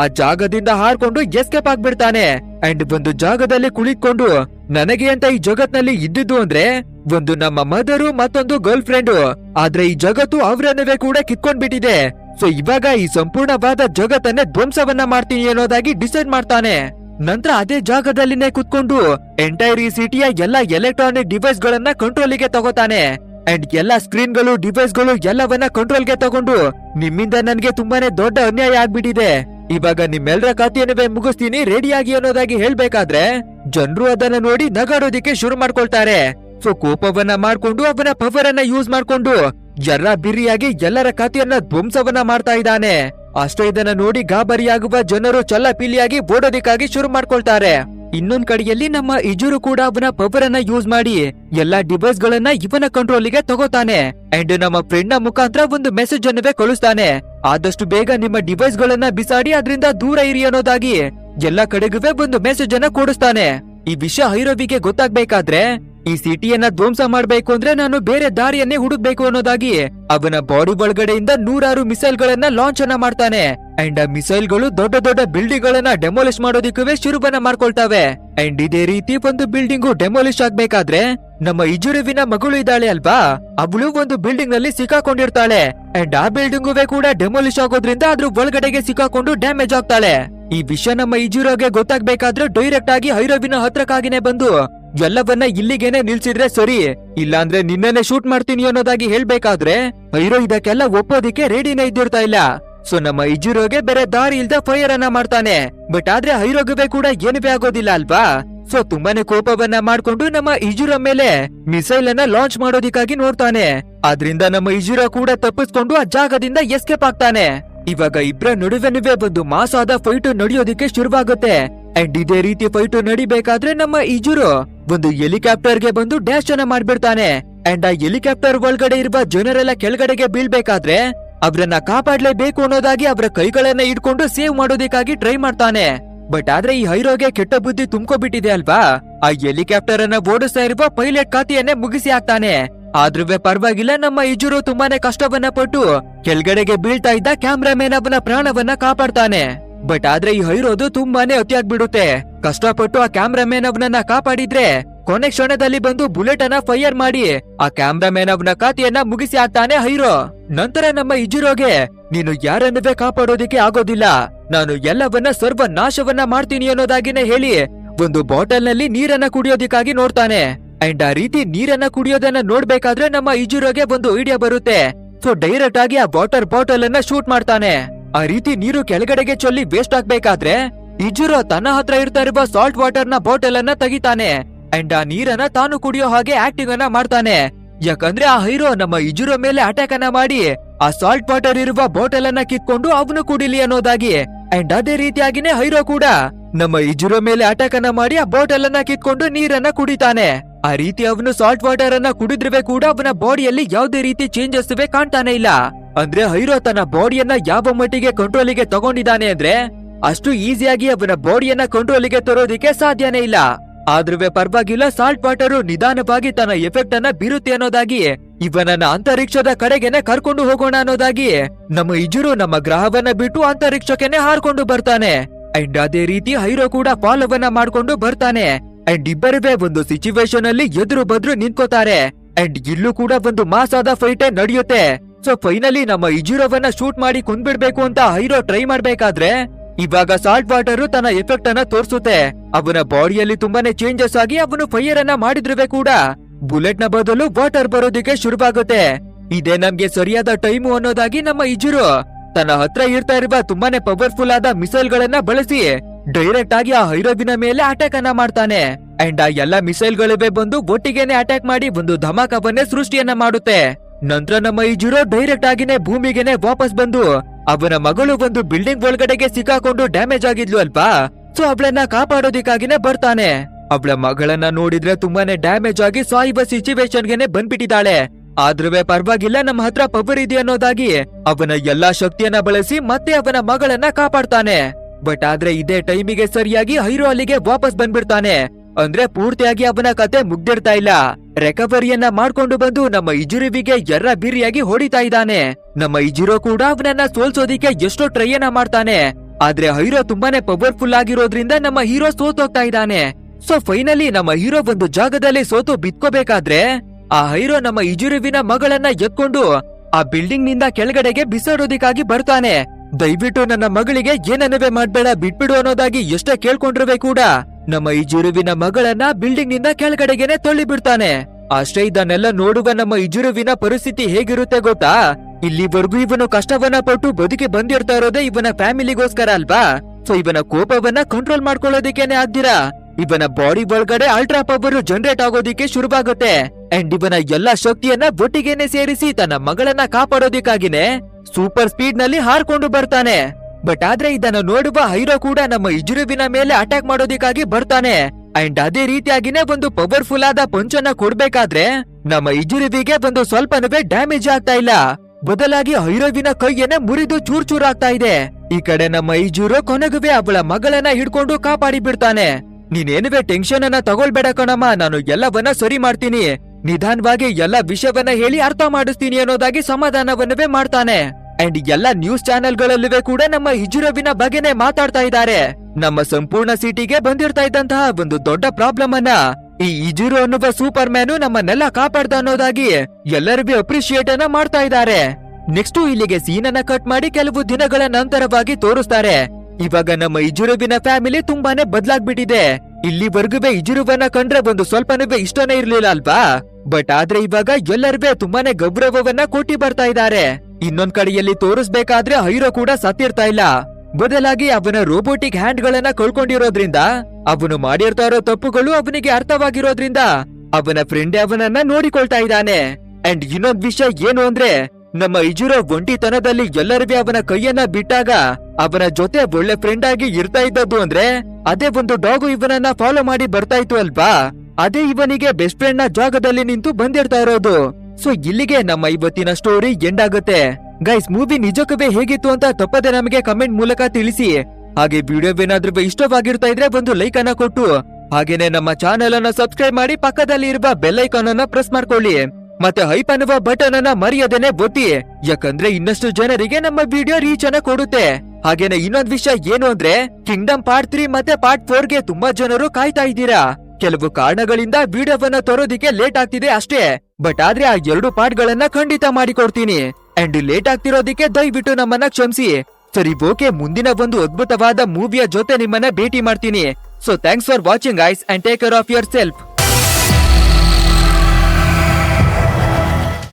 A: ಆ ಜಾಗದಿಂದ ಹಾರ್ಕೊಂಡು ಎಸ್ಕೇಪ್ ಆಗ್ಬಿಡ್ತಾನೆ. ಅಂಡ್ ಒಂದು ಜಾಗದಲ್ಲಿ ಕುಳಿತ್ಕೊಂಡು, ನನಗೆ ಅಂತ ಈ ಜಗತ್ನಲ್ಲಿ ಇದ್ದಿದ್ದು ಅಂದ್ರೆ, ಒಂದು ನಮ್ಮ ಮದರು ಮತ್ತೊಂದು ಗರ್ಲ್ ಫ್ರೆಂಡ್ ಆದ್ರೆ ಈ ಜಗತ್ತು ಅವರನ್ನವೇ ಕೂಡ ಕಿತ್ಕೊಂಡ್ಬಿಟ್ಟಿದೆ. ಸೊ ಇವಾಗ ಈ ಸಂಪೂರ್ಣವಾದ ಜಗತ್ತನ್ನೇ ಧ್ವಂಸವನ್ನ ಮಾಡ್ತೀನಿ ಅನ್ನೋದಾಗಿ ಡಿಸೈಡ್ ಮಾಡ್ತಾನೆ. ನಂತರ ಅದೇ ಜಾಗದಲ್ಲಿನೇ ಕುತ್ಕೊಂಡು ಎಂಟೈರ್ ಈ ಸಿಟಿಯ ಎಲ್ಲಾ ಎಲೆಕ್ಟ್ರಾನಿಕ್ ಡಿವೈಸ್ ಗಳನ್ನ ಕಂಟ್ರೋಲಿಗೆ ತಗೋತಾನೆ. ಅಂಡ್ ಎಲ್ಲಾ ಸ್ಕ್ರೀನ್ಗಳು ಡಿವೈಸ್ಗಳು ಎಲ್ಲವನ್ನ ಕಂಟ್ರೋಲ್ಗೆ ತಗೊಂಡು, ನಿಮ್ಮಿಂದ ನನ್ಗೆ ತುಂಬಾನೇ ದೊಡ್ಡ ಅನ್ಯಾಯ ಆಗ್ಬಿಟ್ಟಿದೆ. ಇವಾಗ ನಿಮ್ಮೆಲ್ಲರ ಕಥೆಯನ್ನು ಮುಗಿಸ್ತೀನಿ, ರೆಡಿಯಾಗಿ ಅನ್ನೋದಾಗಿ ಹೇಳ್ಬೇಕಾದ್ರೆ ಜನರು ಅದನ್ನ ನೋಡಿ ನಗಾಡೋದಿಕ್ಕೆ ಶುರು ಮಾಡ್ಕೊಳ್ತಾರೆ. ಸೊ ಕೋಪವನ್ನ ಮಾಡ್ಕೊಂಡು ಅವನ ಪವರ್ ಅನ್ನ ಯೂಸ್ ಮಾಡ್ಕೊಂಡು ಜರ್ರ ಬಿರಿಯಾಗಿ ಎಲ್ಲರ ಖಾತೆಯನ್ನ ಧ್ವಂಸವನ್ನ ಮಾಡ್ತಾ ಇದ್ದಾನೆ. ಅಷ್ಟೇ ಇದನ್ನ ನೋಡಿ ಗಾಬರಿಯಾಗುವ ಜನರು ಚಲ್ಲಪಿಲಿಯಾಗಿ ಓಡೋದಿಕ್ಕಾಗಿ ಶುರು ಮಾಡ್ಕೊಳ್ತಾರೆ. ಇನ್ನೊಂದ್ ಕಡೆಯಲ್ಲಿ ನಮ್ಮ ಇಜುರು ಕೂಡ ಅವನ ಪವರ್ ಅನ್ನ ಯೂಸ್ ಮಾಡಿ ಎಲ್ಲಾ ಡಿವೈಸ್ ಗಳನ್ನ ಇವನ ಕಂಟ್ರೋಲಿಗೆ ತಗೋತಾನೆ. ಅಂಡ್ ನಮ್ಮ ಫ್ರೆಂಡ್ನ ಮುಖಾಂತರ ಒಂದು ಮೆಸೇಜ್ ಅನ್ನವೇ ಕಳಿಸ್ತಾನೆ. ಆದಷ್ಟು ಬೇಗ ನಿಮ್ಮ ಡಿವೈಸ್ ಗಳನ್ನ ಬಿಸಾಡಿ ಅದರಿಂದ ದೂರ ಇರಿ ಅನ್ನೋದಾಗಿ ಎಲ್ಲಾ ಕಡೆಗೂ ಒಂದು ಮೆಸೇಜ್ ಅನ್ನ ಕೊಡಿಸ್ತಾನೆ. ಈ ವಿಷಯ ಹೈರವಿಗೆ ಗೊತ್ತಾಗ್ಬೇಕಾದ್ರೆ ಈ ಸಿಟಿಯನ್ನ ಧ್ವಂಸ ಮಾಡ್ಬೇಕು ಅಂದ್ರೆ ನಾನು ಬೇರೆ ದಾರಿಯನ್ನೇ ಹುಡುಕ್ಬೇಕು ಅನ್ನೋದಾಗಿ ಅವನ ಬಾಡಿ ಒಳಗಡೆಯಿಂದ ನೂರಾರು ಮಿಸೈಲ್ ಗಳನ್ನ ಲಾಂಚ್ ಅನ್ನ ಮಾಡ್ತಾನೆ. ಅಂಡ್ ಆ ಮಿಸೈಲ್ಗಳು ದೊಡ್ಡ ದೊಡ್ಡ ಬಿಲ್ಡಿಂಗ್ ಗಳನ್ನ ಡೆಮೋಲಿಷ್ ಮಾಡೋದಿಕ್ಕೂ ಶುರುವನ್ನ ಮಾಡ್ಕೊಳ್ತಾವೆ. ಅಂಡ್ ಇದೇ ರೀತಿ ಒಂದು ಬಿಲ್ಡಿಂಗು ಡೆಮೋಲಿಷ್ ಆಗ್ಬೇಕಾದ್ರೆ ನಮ್ಮ ಇಜುರುವಿನ ಮಗಳು ಇದ್ದಾಳೆ ಅಲ್ವಾ? ಅವಳು ಒಂದು ಬಿಲ್ಡಿಂಗ್ನಲ್ಲಿ ಸಿಕ್ಕಾಕೊಂಡಿರ್ತಾಳೆ. ಅಂಡ್ ಆ ಬಿಲ್ಡಿಂಗುವೆ ಕೂಡ ಡೆಮೊಲಿಶ್ ಆಗೋದ್ರಿಂದ ಅದ್ರ ಒಳಗಡೆಗೆ ಸಿಕ್ಕಾಕೊಂಡು ಡ್ಯಾಮೇಜ್ ಆಗ್ತಾಳೆ. ಈ ವಿಷಯ ನಮ್ಮ ಇಜುರೋಗೆ ಗೊತ್ತಾಗ್ಬೇಕಾದ್ರೆ ಡೈರೆಕ್ಟ್ ಆಗಿ ಹೈರೋವಿನ ಹತ್ರಕ್ಕಾಗಿನೇ ಬಂದು ಎಲ್ಲವನ್ನ ಇಲ್ಲಿಗೇನೆ ನಿಲ್ಸಿದ್ರೆ ಸರಿ. ಇಲ್ಲಾಂದ್ರೆ ನಿನ್ನೆನೆ ಶೂಟ್ ಮಾಡ್ತೀನಿ ಅನ್ನೋದಾಗಿ ಹೇಳ್ಬೇಕಾದ್ರೆ ಹೈರೋ ಇದಕ್ಕೆಲ್ಲ ಒಪ್ಪೋದಿಕ್ಕೆ ರೆಡಿನೇ ಇದ್ದಿರ್ತಾ ಇಲ್ಲ. ಸೊ ನಮ್ಮ ಇಜುರೋಗೆ ಬೇರೆ ದಾರಿ ಇಲ್ದ ಫೈರ್ ಅನ್ನ ಮಾಡ್ತಾನೆ. ಬಟ್ ಆದ್ರೆ ಹೈರೋಗುವೆ ಕೂಡ ಏನುವೇ ಆಗೋದಿಲ್ಲ ಅಲ್ವಾ? ಸೊ ತುಂಬಾನೇ ಕೋಪವನ್ನ ಮಾಡ್ಕೊಂಡು ನಮ್ಮ ಈಜುರ ಮೇಲೆ ಮಿಸೈಲ್ ಅನ್ನ ಲಾಂಚ್ ಮಾಡೋದಿಕ್ಕಾಗಿ ನೋಡ್ತಾನೆ. ಆದ್ರಿಂದ ನಮ್ಮ ಈಜುರ ಕೂಡ ತಪ್ಪಿಸ್ಕೊಂಡು ಆ ಜಾಗದಿಂದ ಎಸ್ಕೇಪ್ ಆಗ್ತಾನೆ. ಇವಾಗ ಇಬ್ರ ನಡುವೆನುವೆ ಒಂದು ಮಾಸಾದ ಫೈಟ್ ನಡೆಯೋದಿಕ್ಕೆ ಶುರುವಾಗುತ್ತೆ. ಅಂಡ್ ಇದೇ ರೀತಿ ಫೈಟ್ ನಡಿಬೇಕಾದ್ರೆ ನಮ್ಮ ಈಜುರು ಒಂದು ಹೆಲಿಕಾಪ್ಟರ್ಗೆ ಬಂದು ಡ್ಯಾಶ್ ಅನ್ನ ಮಾಡ್ಬಿಡ್ತಾನೆ. ಅಂಡ್ ಆ ಹೆಲಿಕಾಪ್ಟರ್ ಒಳಗಡೆ ಇರುವ ಜನರೆಲ್ಲ ಕೆಳಗಡೆಗೆ ಬೀಳ್ಬೇಕಾದ್ರೆ ಅವ್ರನ್ನ ಕಾಪಾಡ್ಲೇಬೇಕು ಅನ್ನೋದಾಗಿ ಅವರ ಕೈಗಳನ್ನ ಇಟ್ಕೊಂಡು ಸೇವ್ ಮಾಡೋದಿಕ್ಕಾಗಿ ಟ್ರೈ ಮಾಡ್ತಾನೆ. ಬಟ್ ಆದ್ರೆ ಈ ಹೈರೋಗೆ ಕೆಟ್ಟ ಬುದ್ಧಿ ತುಂಬ್ಕೊಬಿಟ್ಟಿದೆ ಅಲ್ವಾ? ಆ ಹೆಲಿಕಾಪ್ಟರ್ ಅನ್ನ ಓಡಿಸ್ತಾ ಇರುವ ಪೈಲಟ್ ಖಾತೆಯನ್ನೇ ಮುಗಿಸಿ ಹಾಕ್ತಾನೆ. ಆದ್ರೂ ಪರವಾಗಿಲ್ಲ, ನಮ್ಮ ಇಜುರು ತುಂಬಾನೇ ಕಷ್ಟವನ್ನ ಪಟ್ಟು ಕೆಳಗಡೆಗೆ ಬೀಳ್ತಾ ಇದ್ದ ಕ್ಯಾಮ್ರಾಮನ್ ಅವನ ಪ್ರಾಣವನ್ನ ಕಾಪಾಡ್ತಾನೆ. ಬಟ್ ಆದ್ರೆ ಈ ಹೈರೋದು ತುಂಬಾನೇ ಅತಿಯಾಗ್ಬಿಡುತ್ತೆ. ಕಷ್ಟಪಟ್ಟು ಆ ಕ್ಯಾಮ್ರಾಮನ್ ಅವನನ್ನ ಕಾಪಾಡಿದ್ರೆ ಕೊನೆ ಕ್ಷಣದಲ್ಲಿ ಬಂದು ಬುಲೆಟ್ ಅನ್ನ ಫೈರ್ ಮಾಡಿ. ಆ ಕ್ಯಾಮ್ರಾಮನ್ ಅವನ ಖಾತೆಯನ್ನ ಮುಗಿಸಿ ಆಗ್ತಾನೆ ಹೈರೋ, ನಂತರ ನಮ್ಮ ಇಜಿರೋಗೆ ನೀನು ಯಾರನ್ನವೇ ಕಾಪಾಡೋದಿಕ್ಕೆ ಆಗೋದಿಲ್ಲ. ನಾನು ಎಲ್ಲವನ್ನ ಸರ್ವ ನಾಶವನ್ನ ಮಾಡ್ತೀನಿ ಅನ್ನೋದಾಗಿನೇ ಹೇಳಿ ಒಂದು ಬಾಟಲ್ನಲ್ಲಿ ನೀರನ್ನ ಕುಡಿಯೋದಿಕ್ಕಾಗಿ ನೋಡ್ತಾನೆ. ಅಂಡ್ ಆ ರೀತಿ ನೀರನ್ನ ಕುಡಿಯೋದನ್ನ ನೋಡ್ಬೇಕಾದ್ರೆ ನಮ್ಮ ಇಜಿರೋಗೆ ಒಂದು ಐಡಿಯಾ ಬರುತ್ತೆ. ಸೊ ಡೈರೆಕ್ಟ್ ಆಗಿ ಆ ವಾಟರ್ ಬಾಟಲ್ ಅನ್ನ ಶೂಟ್ ಮಾಡ್ತಾನೆ. ಆ ರೀತಿ ನೀರು ಕೆಳಗಡೆಗೆ ಚೊಲ್ಲಿ ವೇಸ್ಟ್ ಆಗ್ಬೇಕಾದ್ರೆ ಇಜುರೋ ತನ್ನ ಹತ್ರ ಇರ್ತಾ ಇರುವ ಸಾಲ್ಟ್ ವಾಟರ್ನ ಬಾಟಲ್ ಅನ್ನ ತೆಗಿತಾನೆ. ಅಂಡ್ ಆ ನೀರನ್ನ ತಾನು ಕುಡಿಯೋ ಹಾಗೆ ಆಕ್ಟಿಂಗ್ ಅನ್ನ ಮಾಡ್ತಾನೆ. ಯಾಕಂದ್ರೆ ಆ ಹೀರೋ ನಮ್ಮ ಇಜುರೋ ಮೇಲೆ ಅಟ್ಯಾಕ್ ಅನ್ನ ಮಾಡಿ, ಆ ಸಾಲ್ಟ್ ವಾಟರ್ ಇರುವ ಬಾಟಲ್ ಅನ್ನ ಕಿತ್ಕೊಂಡು ಅವನು ಕುಡಿಲಿ ಅನ್ನೋದಾಗಿ. ಅಂಡ್ ಅದೇ ರೀತಿಯಾಗಿನೇ ಹೈರೋ ಕೂಡ ನಮ್ಮ ಇಜುರೋ ಮೇಲೆ ಅಟ್ಯಾಕ್ ಅನ್ನ ಮಾಡಿ ಆ ಬಾಟಲ್ ಅನ್ನ ಕಿತ್ಕೊಂಡು ನೀರನ್ನ ಕುಡಿತಾನೆ. ಆ ರೀತಿ ಅವನು ಸಾಲ್ಟ್ ವಾಟರ್ ಅನ್ನ ಕುಡಿದ್ರೆ ಕೂಡ ಅವನ ಬಾಡಿಯಲ್ಲಿ ಯಾವುದೇ ರೀತಿ ಚೇಂಜಸ್ ಕಾಣ್ತಾನೆ ಇಲ್ಲ. ಅಂದ್ರೆ ಹೈರೋ ತನ್ನ ಬಾಡಿಯನ್ನ ಯಾವ ಮಟ್ಟಿಗೆ ಕಂಟ್ರೋಲಿಗೆ ತಗೊಂಡಿದ್ದಾನೆ ಅಂದ್ರೆ, ಅಷ್ಟು ಈಸಿಯಾಗಿ ಅವನ ಬಾಡಿಯನ್ನ ಕಂಟ್ರೋಲಿಗೆ ತರೋದಿಕ್ಕೆ ಸಾಧ್ಯನೇ ಇಲ್ಲ. ಆದ್ರೂ ಪರವಾಗಿಲ್ಲ ಸಾಲ್ಟ್ ವಾಟರ್ ನಿಧಾನವಾಗಿ ತನ್ನ ಎಫೆಕ್ಟ್ ಅನ್ನ ಬೀರುತ್ತೆ ಅನ್ನೋದಾಗಿ ಇವನನ್ನ ಅಂತರಿಕ್ಷದ ಕಡೆಗೆನೆ ಕರ್ಕೊಂಡು ಹೋಗೋಣ ಅನ್ನೋದಾಗಿಯೇ. ನಮ್ಮ ಇಜುರು ನಮ್ಮ ಗ್ರಹವನ್ನ ಬಿಟ್ಟು ಅಂತರಿಕ್ಷಕ್ಕೆನೆ ಹಾರ್ಕೊಂಡು ಬರ್ತಾನೆ. ಅಂಡ್ ಅದೇ ರೀತಿ ಹೈರೋ ಕೂಡ ಫಾಲೋವನ್ನ ಮಾಡ್ಕೊಂಡು ಬರ್ತಾನೆ. ಅಂಡ್ ಇಬ್ಬರುವೆ ಒಂದು ಸಿಚುವೇಶನ್ ಅಲ್ಲಿ ಎದುರು ಬದ್ರು ನಿಂತ್ಕೋತಾರೆ. ಅಂಡ್ ಇಲ್ಲೂ ಕೂಡ ಒಂದು ಮಾಸಾದ ಫೈಟೇ ನಡೆಯುತ್ತೆ. ಸೊ ಫೈನಲಿ ನಮ್ಮ ಇಜುರೋವನ್ನ ಶೂಟ್ ಮಾಡಿ ಕುಂದ್ಬಿಡ್ಬೇಕು ಅಂತ ಹೈರೋ ಟ್ರೈ ಮಾಡ್ಬೇಕಾದ್ರೆ ಇವಾಗ ಸಾಲ್ಟ್ ವಾಟರ್ ತನ್ನ ಎಫೆಕ್ಟ್ ಅನ್ನ ತೋರಿಸುತ್ತೆ. ಅವನ ಬಾಡಿಯಲ್ಲಿ ತುಂಬಾನೇ ಚೇಂಜಸ್ ಆಗಿ ಅವನು ಫೈಯರ್ ಅನ್ನ ಮಾಡಿದ್ರುವೆ ಕೂಡ. ಬುಲೆಟ್ನ ಬದಲು ವಾಟರ್ ಬರೋದಿಕ್ಕೆ ಶುರುವಾಗುತ್ತೆ. ಇದೇ ನಮ್ಗೆ ಸರಿಯಾದ ಟೈಮು ಅನ್ನೋದಾಗಿ ನಮ್ಮ ಇಜುರು. ತನ್ನ ಹತ್ರ ಇರ್ತಾ ಇರುವ ತುಂಬಾನೇ ಪವರ್ಫುಲ್ ಆದ ಮಿಸೈಲ್ ಗಳನ್ನ ಬಳಸಿ ಡೈರೆಕ್ಟ್ ಆಗಿ ಆ ಹೈರೋಬಿನ ಮೇಲೆ ಅಟ್ಯಾಕ್ ಅನ್ನ ಮಾಡ್ತಾನೆ. ಅಂಡ್ ಆ ಎಲ್ಲಾ ಮಿಸೈಲ್ ಗಳಿವೆ ಬಂದು ಒಟ್ಟಿಗೆನೆ ಅಟ್ಯಾಕ್ ಮಾಡಿ ಒಂದು ಧಮಾಕವನ್ನೇ ಸೃಷ್ಟಿಯನ್ನ ಮಾಡುತ್ತೆ. ನಂತರ ನಮ್ಮ ಈ ಜೀರೋ ಡೈರೆಕ್ಟ್ ಆಗಿನೇ ಭೂಮಿಗೆನೆ ವಾಪಸ್ ಬಂದು ಅವನ ಮಗಳು ಒಂದು ಬಿಲ್ಡಿಂಗ್ ಒಳಗಡೆಗೆ ಸಿಕ್ಕಾಕೊಂಡು ಡ್ಯಾಮೇಜ್ ಆಗಿದ್ಲು ಅಲ್ವಾ? ಸೊ ಅವಳನ್ನ ಕಾಪಾಡೋದಿಕ್ಕಾಗಿನೇ ಬರ್ತಾನೆ. ಅವಳ ಮಗಳನ್ನ ನೋಡಿದ್ರೆ ತುಂಬಾನೇ ಡ್ಯಾಮೇಜ್ ಆಗಿ ಸಾಯುವ ಸಿಚುವೇಶನ್ಗೆನೆ ಬಂದ್ಬಿಟ್ಟಿದ್ದಾಳೆ. ಆದ್ರೂ ಪರವಾಗಿಲ್ಲ, ನಮ್ಮ ಹತ್ರ ಪವರ್ ಇದೆ ಅನ್ನೋದಾಗಿ ಅವನ ಎಲ್ಲಾ ಶಕ್ತಿಯನ್ನ ಬಳಸಿ ಮತ್ತೆ ಅವನ ಮಗಳನ್ನ ಕಾಪಾಡ್ತಾನೆ. ಬಟ್ ಆದ್ರೆ ಇದೇ ಟೈಮಿಗೆ ಸರಿಯಾಗಿ ಹೈರೋ ಅಲ್ಲಿಗೆ ವಾಪಸ್ ಬಂದ್ಬಿಡ್ತಾನೆ. ಅಂದ್ರೆ ಪೂರ್ತಿಯಾಗಿ ಅವನ ಕತೆ ಮುಗ್ದಿರ್ತಾ ಇಲ್ಲ. ರೆಕವರಿಯನ್ನ ಮಾಡ್ಕೊಂಡು ಬಂದು ನಮ್ಮ ಇಜುರುವಿಗೆ ಎರ್ರ ಬಿರಿಯಾಗಿ ಹೊಡಿತಾ ಇದ್ದಾನೆ. ನಮ್ಮ ಇಜುರೋ ಕೂಡ ಅವನನ್ನ ಸೋಲ್ಸೋದಿಕ್ಕೆ ಎಷ್ಟೋ ಟ್ರೈಯನ್ನ ಮಾಡ್ತಾನೆ. ಆದ್ರೆ ಹೈರೋ ತುಂಬಾನೇ ಪವರ್ಫುಲ್ ಆಗಿರೋದ್ರಿಂದ ನಮ್ಮ ಹೀರೋ ಸೋತೋಗ್ತಾ ಇದ್ದಾನೆ. ಸೊ ಫೈನಲಿ ನಮ್ಮ ಹೀರೋ ಒಂದು ಜಾಗದಲ್ಲಿ ಸೋತು ಬಿತ್ಕೋಬೇಕಾದ್ರೆ, ಆ ಹೈರೋ ನಮ್ಮ ಇಜುರುವಿನ ಮಗಳನ್ನ ಎತ್ಕೊಂಡು ಆ ಬಿಲ್ಡಿಂಗ್ನಿಂದ ಕೆಳಗಡೆಗೆ ಬಿಸಾಡೋದಿಕ್ಕಾಗಿ ಬರ್ತಾನೆ. ದಯವಿಟ್ಟು ನನ್ನ ಮಗಳಿಗೆ ಏನನ್ನವೇ ಮಾಡ್ಬೇಡ, ಬಿಟ್ಬಿಡು ಅನ್ನೋದಾಗಿ ಎಷ್ಟೇ ಕೇಳ್ಕೊಂಡಿರ್ಬೇಕು ಕೂಡ. ನಮ್ಮ ಇಜುರುವಿನ ಜುರುವಿನ ಮಗಳನ್ನ ಬಿಲ್ಡಿಂಗ್ನಿಂದ ಕೆಳಗಡೆಗೆನೆ ತಳ್ಳಿ ಬಿಡ್ತಾನೆ ಅಷ್ಟೇ ಇದನ್ನೆಲ್ಲ ನೋಡುವ ನಮ್ಮ ಇಜುರುವಿನ ಪರಿಸ್ಥಿತಿ ಹೇಗಿರುತ್ತೆ ಗೊತ್ತಾ? ಇಲ್ಲಿವರೆಗೂ ಇವನು ಕಷ್ಟವನ್ನ ಪಟ್ಟು ಬದುಕಿ ಬಂದಿರ್ತಾ ಇರೋದೇ ಇವನ ಫ್ಯಾಮಿಲಿಗೋಸ್ಕರ ಅಲ್ವಾ? ಸೊ ಇವನ ಕೋಪವನ್ನ ಕಂಟ್ರೋಲ್ ಮಾಡ್ಕೊಳ್ಳೋದಿಕ್ಕೇನೆ ಆಗ್ದಿರಾ ಇವನ ಬಾಡಿ ಒಳಗಡೆ ಅಲ್ಟ್ರಾ ಪವರ್ ಜನರೇಟ್ ಆಗೋದಿಕ್ಕೆ ಶುರುವಾಗುತ್ತೆ. ಅಂಡ್ ಇವನ ಎಲ್ಲಾ ಶಕ್ತಿಯನ್ನ ಒಟ್ಟಿಗೆನೆ ಸೇರಿಸಿ ತನ್ನ ಮಗಳನ್ನ ಕಾಪಾಡೋದಿಕ್ಕಾಗಿನೇ ಸೂಪರ್ ಸ್ಪೀಡ್ನಲ್ಲಿ ಹಾರ್ಕೊಂಡು ಬರ್ತಾನೆ. ಬಟ್ ಆದ್ರೆ ಇದನ್ನ ನೋಡುವ ಹೈರೋ ಕೂಡ ನಮ್ಮ ಇಜುರುವಿನ ಮೇಲೆ ಅಟ್ಯಾಕ್ ಮಾಡೋದಿಕ್ಕಾಗಿ ಬರ್ತಾನೆ. ಅಂಡ್ ಅದೇ ರೀತಿಯಾಗಿನೇ ಒಂದು ಪವರ್ಫುಲ್ ಆದ ಪಂಚನ್ನ ಕೊಡ್ಬೇಕಾದ್ರೆ ನಮ್ಮ ಇಜುರುವಿಗೆ ಒಂದು ಸ್ವಲ್ಪನವೇ ಡ್ಯಾಮೇಜ್ ಆಗ್ತಾ ಇಲ್ಲ. ಬದಲಾಗಿ ಹೈರೋವಿನ ಕೈಯನ್ನ ಮುರಿದು ಚೂರ್ ಚೂರ್ ಆಗ್ತಾ ಇದೆ. ಈ ಕಡೆ ನಮ್ಮ ಇಜುರೋ ಕೊನೆಗುವೆ ಅವಳ ಮಗಳನ್ನ ಹಿಡ್ಕೊಂಡು ಕಾಪಾಡಿ ಬಿಡ್ತಾನೆ. ನೀನೇನುವೆ ಟೆನ್ಷನ್ ಅನ್ನ ತಗೊಳ್ಬೇಡ ಕಣಮ್ಮ, ನಾನು ಎಲ್ಲವನ್ನ ಸರಿ ಮಾಡ್ತೀನಿ. ನಿಧಾನವಾಗಿ ಎಲ್ಲ ವಿಷಯವನ್ನ ಹೇಳಿ ಅರ್ಥ ಮಾಡಿಸ್ತೀನಿ ಅನ್ನೋದಾಗಿ ಸಮಾಧಾನವನ್ನವೇ ಮಾಡ್ತಾನೆ. ಅಂಡ್ ಎಲ್ಲ ನ್ಯೂಸ್ ಚಾನೆಲ್ಗಳಲ್ಲೂ ಕೂಡ ನಮ್ಮ ಹಿಜುರವಿನ ಬಗ್ಗೆನೆ ಮಾತಾಡ್ತಾ ಇದ್ದಾರೆ. ನಮ್ಮ ಸಂಪೂರ್ಣ ಸಿಟಿಗೆ ಬಂದಿರ್ತಾ ಇದ್ದಂತಹ ಒಂದು ದೊಡ್ಡ ಪ್ರಾಬ್ಲಮ್ ಅನ್ನ ಈ ಇಜುರು ಅನ್ನುವ ಸೂಪರ್ ಮ್ಯಾನು ನಮ್ಮನ್ನೆಲ್ಲ ಕಾಪಾಡ್ದ ಅನ್ನೋದಾಗಿ ಎಲ್ಲರಿಗೂ ಅಪ್ರಿಶಿಯೇಟ್ ಅನ್ನ ಮಾಡ್ತಾ ಇದ್ದಾರೆ. ನೆಕ್ಸ್ಟ್ ಇಲ್ಲಿಗೆ ಸೀನ್ ಅನ್ನ ಕಟ್ ಮಾಡಿ ಕೆಲವು ದಿನಗಳ ನಂತರವಾಗಿ ತೋರಿಸ್ತಾರೆ. ಇವಾಗ ನಮ್ಮ ಇಜುರುವಿನ ಫ್ಯಾಮಿಲಿ ತುಂಬಾನೇ ಬದ್ಲಾಗ್ಬಿಟ್ಟಿದೆ. ಇಲ್ಲಿವರೆಗೂ ಇಜುರುವನ್ನ ಕಂಡ್ರೆ ಒಂದು ಸ್ವಲ್ಪನೂ ಇಷ್ಟನೇ ಇರ್ಲಿಲ್ಲ ಅಲ್ವಾ? ಬಟ್ ಆದ್ರೆ ಇವಾಗ ಎಲ್ಲರಿಗೂ ತುಂಬಾನೇ ಗೌರವವನ್ನ ಕೊಟ್ಟಿ ಬರ್ತಾ ಇದ್ದಾರೆ. ಇನ್ನೊಂದ್ ಕಡೆಯಲ್ಲಿ ತೋರಿಸ್ಬೇಕಾದ್ರೆ ಹೈರೋ ಕೂಡ ಸತ್ತಿರ್ತಾ ಇಲ್ಲ. ಬದಲಾಗಿ ಅವನ ರೋಬೋಟಿಕ್ ಹ್ಯಾಂಡ್ ಗಳನ್ನ ಕಳ್ಕೊಂಡಿರೋದ್ರಿಂದ, ಅವನು ಮಾಡಿರ್ತಾ ಇರೋ ತಪ್ಪುಗಳು ಅವನಿಗೆ ಅರ್ಥವಾಗಿರೋದ್ರಿಂದ ಅವನ ಫ್ರೆಂಡ್ ಅವನನ್ನ ನೋಡಿಕೊಳ್ತಾ ಇದ್ದಾನೆ. ಅಂಡ್ ಇನ್ನೊಂದ್ ವಿಷಯ ಏನು ಅಂದ್ರೆ, ನಮ್ಮ ಇಜುರೋ ಒಂಟಿತನದಲ್ಲಿ ಎಲ್ಲರಿಗೂ ಅವನ ಕೈಯನ್ನ ಬಿಟ್ಟಾಗ ಅವನ ಜೊತೆ ಒಳ್ಳೆ ಫ್ರೆಂಡ್ ಆಗಿ ಇರ್ತಾ ಇದ್ದದ್ದು ಅಂದ್ರೆ, ಅದೇ ಒಂದು ಡಾಗು ಇವನನ್ನ ಫಾಲೋ ಮಾಡಿ ಬರ್ತಾ ಇತ್ತು ಅಲ್ವಾ? ಅದೇ ಇವನಿಗೆ ಬೆಸ್ಟ್ ಫ್ರೆಂಡ್ನ ಜಾಗದಲ್ಲಿ ನಿಂತು ಬಂದಿರ್ತಾ ಇರೋದು. ಸೊ ಇಲ್ಲಿಗೆ ನಮ್ಮ ಇವತ್ತಿನ ಸ್ಟೋರಿ ಎಂಡ್ ಆಗುತ್ತೆ. ಗೈಸ್ ಮೂವಿ ನಿಜಕ್ಕೂ ಹೇಗಿತ್ತು ಅಂತ ತಪ್ಪದೆ ನಮಗೆ ಕಮೆಂಟ್ ಮೂಲಕ ತಿಳಿಸಿ. ಹಾಗೆ ವಿಡಿಯೋ ಏನಾದ್ರೂ ಇಷ್ಟವಾಗಿರ್ತಾ ಇದ್ರೆ ಒಂದು ಲೈಕ್ ಅನ್ನ ಕೊಟ್ಟು. ಹಾಗೇನೆ ನಮ್ಮ ಚಾನೆಲ್ ಅನ್ನ ಸಬ್ಸ್ಕ್ರೈಬ್ ಮಾಡಿ ಪಕ್ಕದಲ್ಲಿ ಇರುವ ಬೆಲ್ ಐಕಾನ್ ಅನ್ನ ಪ್ರೆಸ್ ಮಾಡ್ಕೊಳ್ಳಿ. ಮತ್ತೆ ಹೈಪ್ ಅನ್ನುವ ಬಟನ್ ಅನ್ನ ಮರೆಯದೇನೆ ಒತ್ತಿ. ಯಾಕಂದ್ರೆ ಇನ್ನಷ್ಟು ಜನರಿಗೆ ನಮ್ಮ ವಿಡಿಯೋ ರೀಚ್ ಅನ್ನ ಕೊಡುತ್ತೆ. ಹಾಗೇನೆ ಇನ್ನೊಂದ್ ವಿಷಯ ಏನು ಅಂದ್ರೆ ಕಿಂಗ್ಡಮ್ ಪಾರ್ಟ್ ತ್ರೀ ಮತ್ತೆ ಪಾರ್ಟ್ ಫೋರ್ಗೆ ತುಂಬಾ ಜನರು ಕಾಯ್ತಾ ಇದ್ದೀರಾ? ಕೆಲವು ಕಾರಣಗಳಿಂದ ವಿಡಿಯೋವನ್ನ ತರೋದಿಕ್ಕೆ ಲೇಟ್ ಆಗ್ತಿದೆ ಅಷ್ಟೇ. ಬಟ್ ಆದ್ರೆ ಆ ಎರಡು ಪಾರ್ಟ್ ಗಳನ್ನ ಖಂಡಿತ ಮಾಡಿಕೊಡ್ತೀನಿ. ಅಂಡ್ ಲೇಟ್ ಆಗ್ತಿರೋದಿಕ್ಕೆ ದಯವಿಟ್ಟು ನಮ್ಮನ್ನ ಕ್ಷಮಿಸಿ. ಸರಿ, ಓಕೆ, ಮುಂದಿನ ಒಂದು ಅದ್ಭುತವಾದ ಮೂವಿಯ ಜೊತೆ ನಿಮ್ಮನ್ನ ಭೇಟಿ ಮಾಡ್ತೀನಿ. So thanks for watching guys and take care of yourself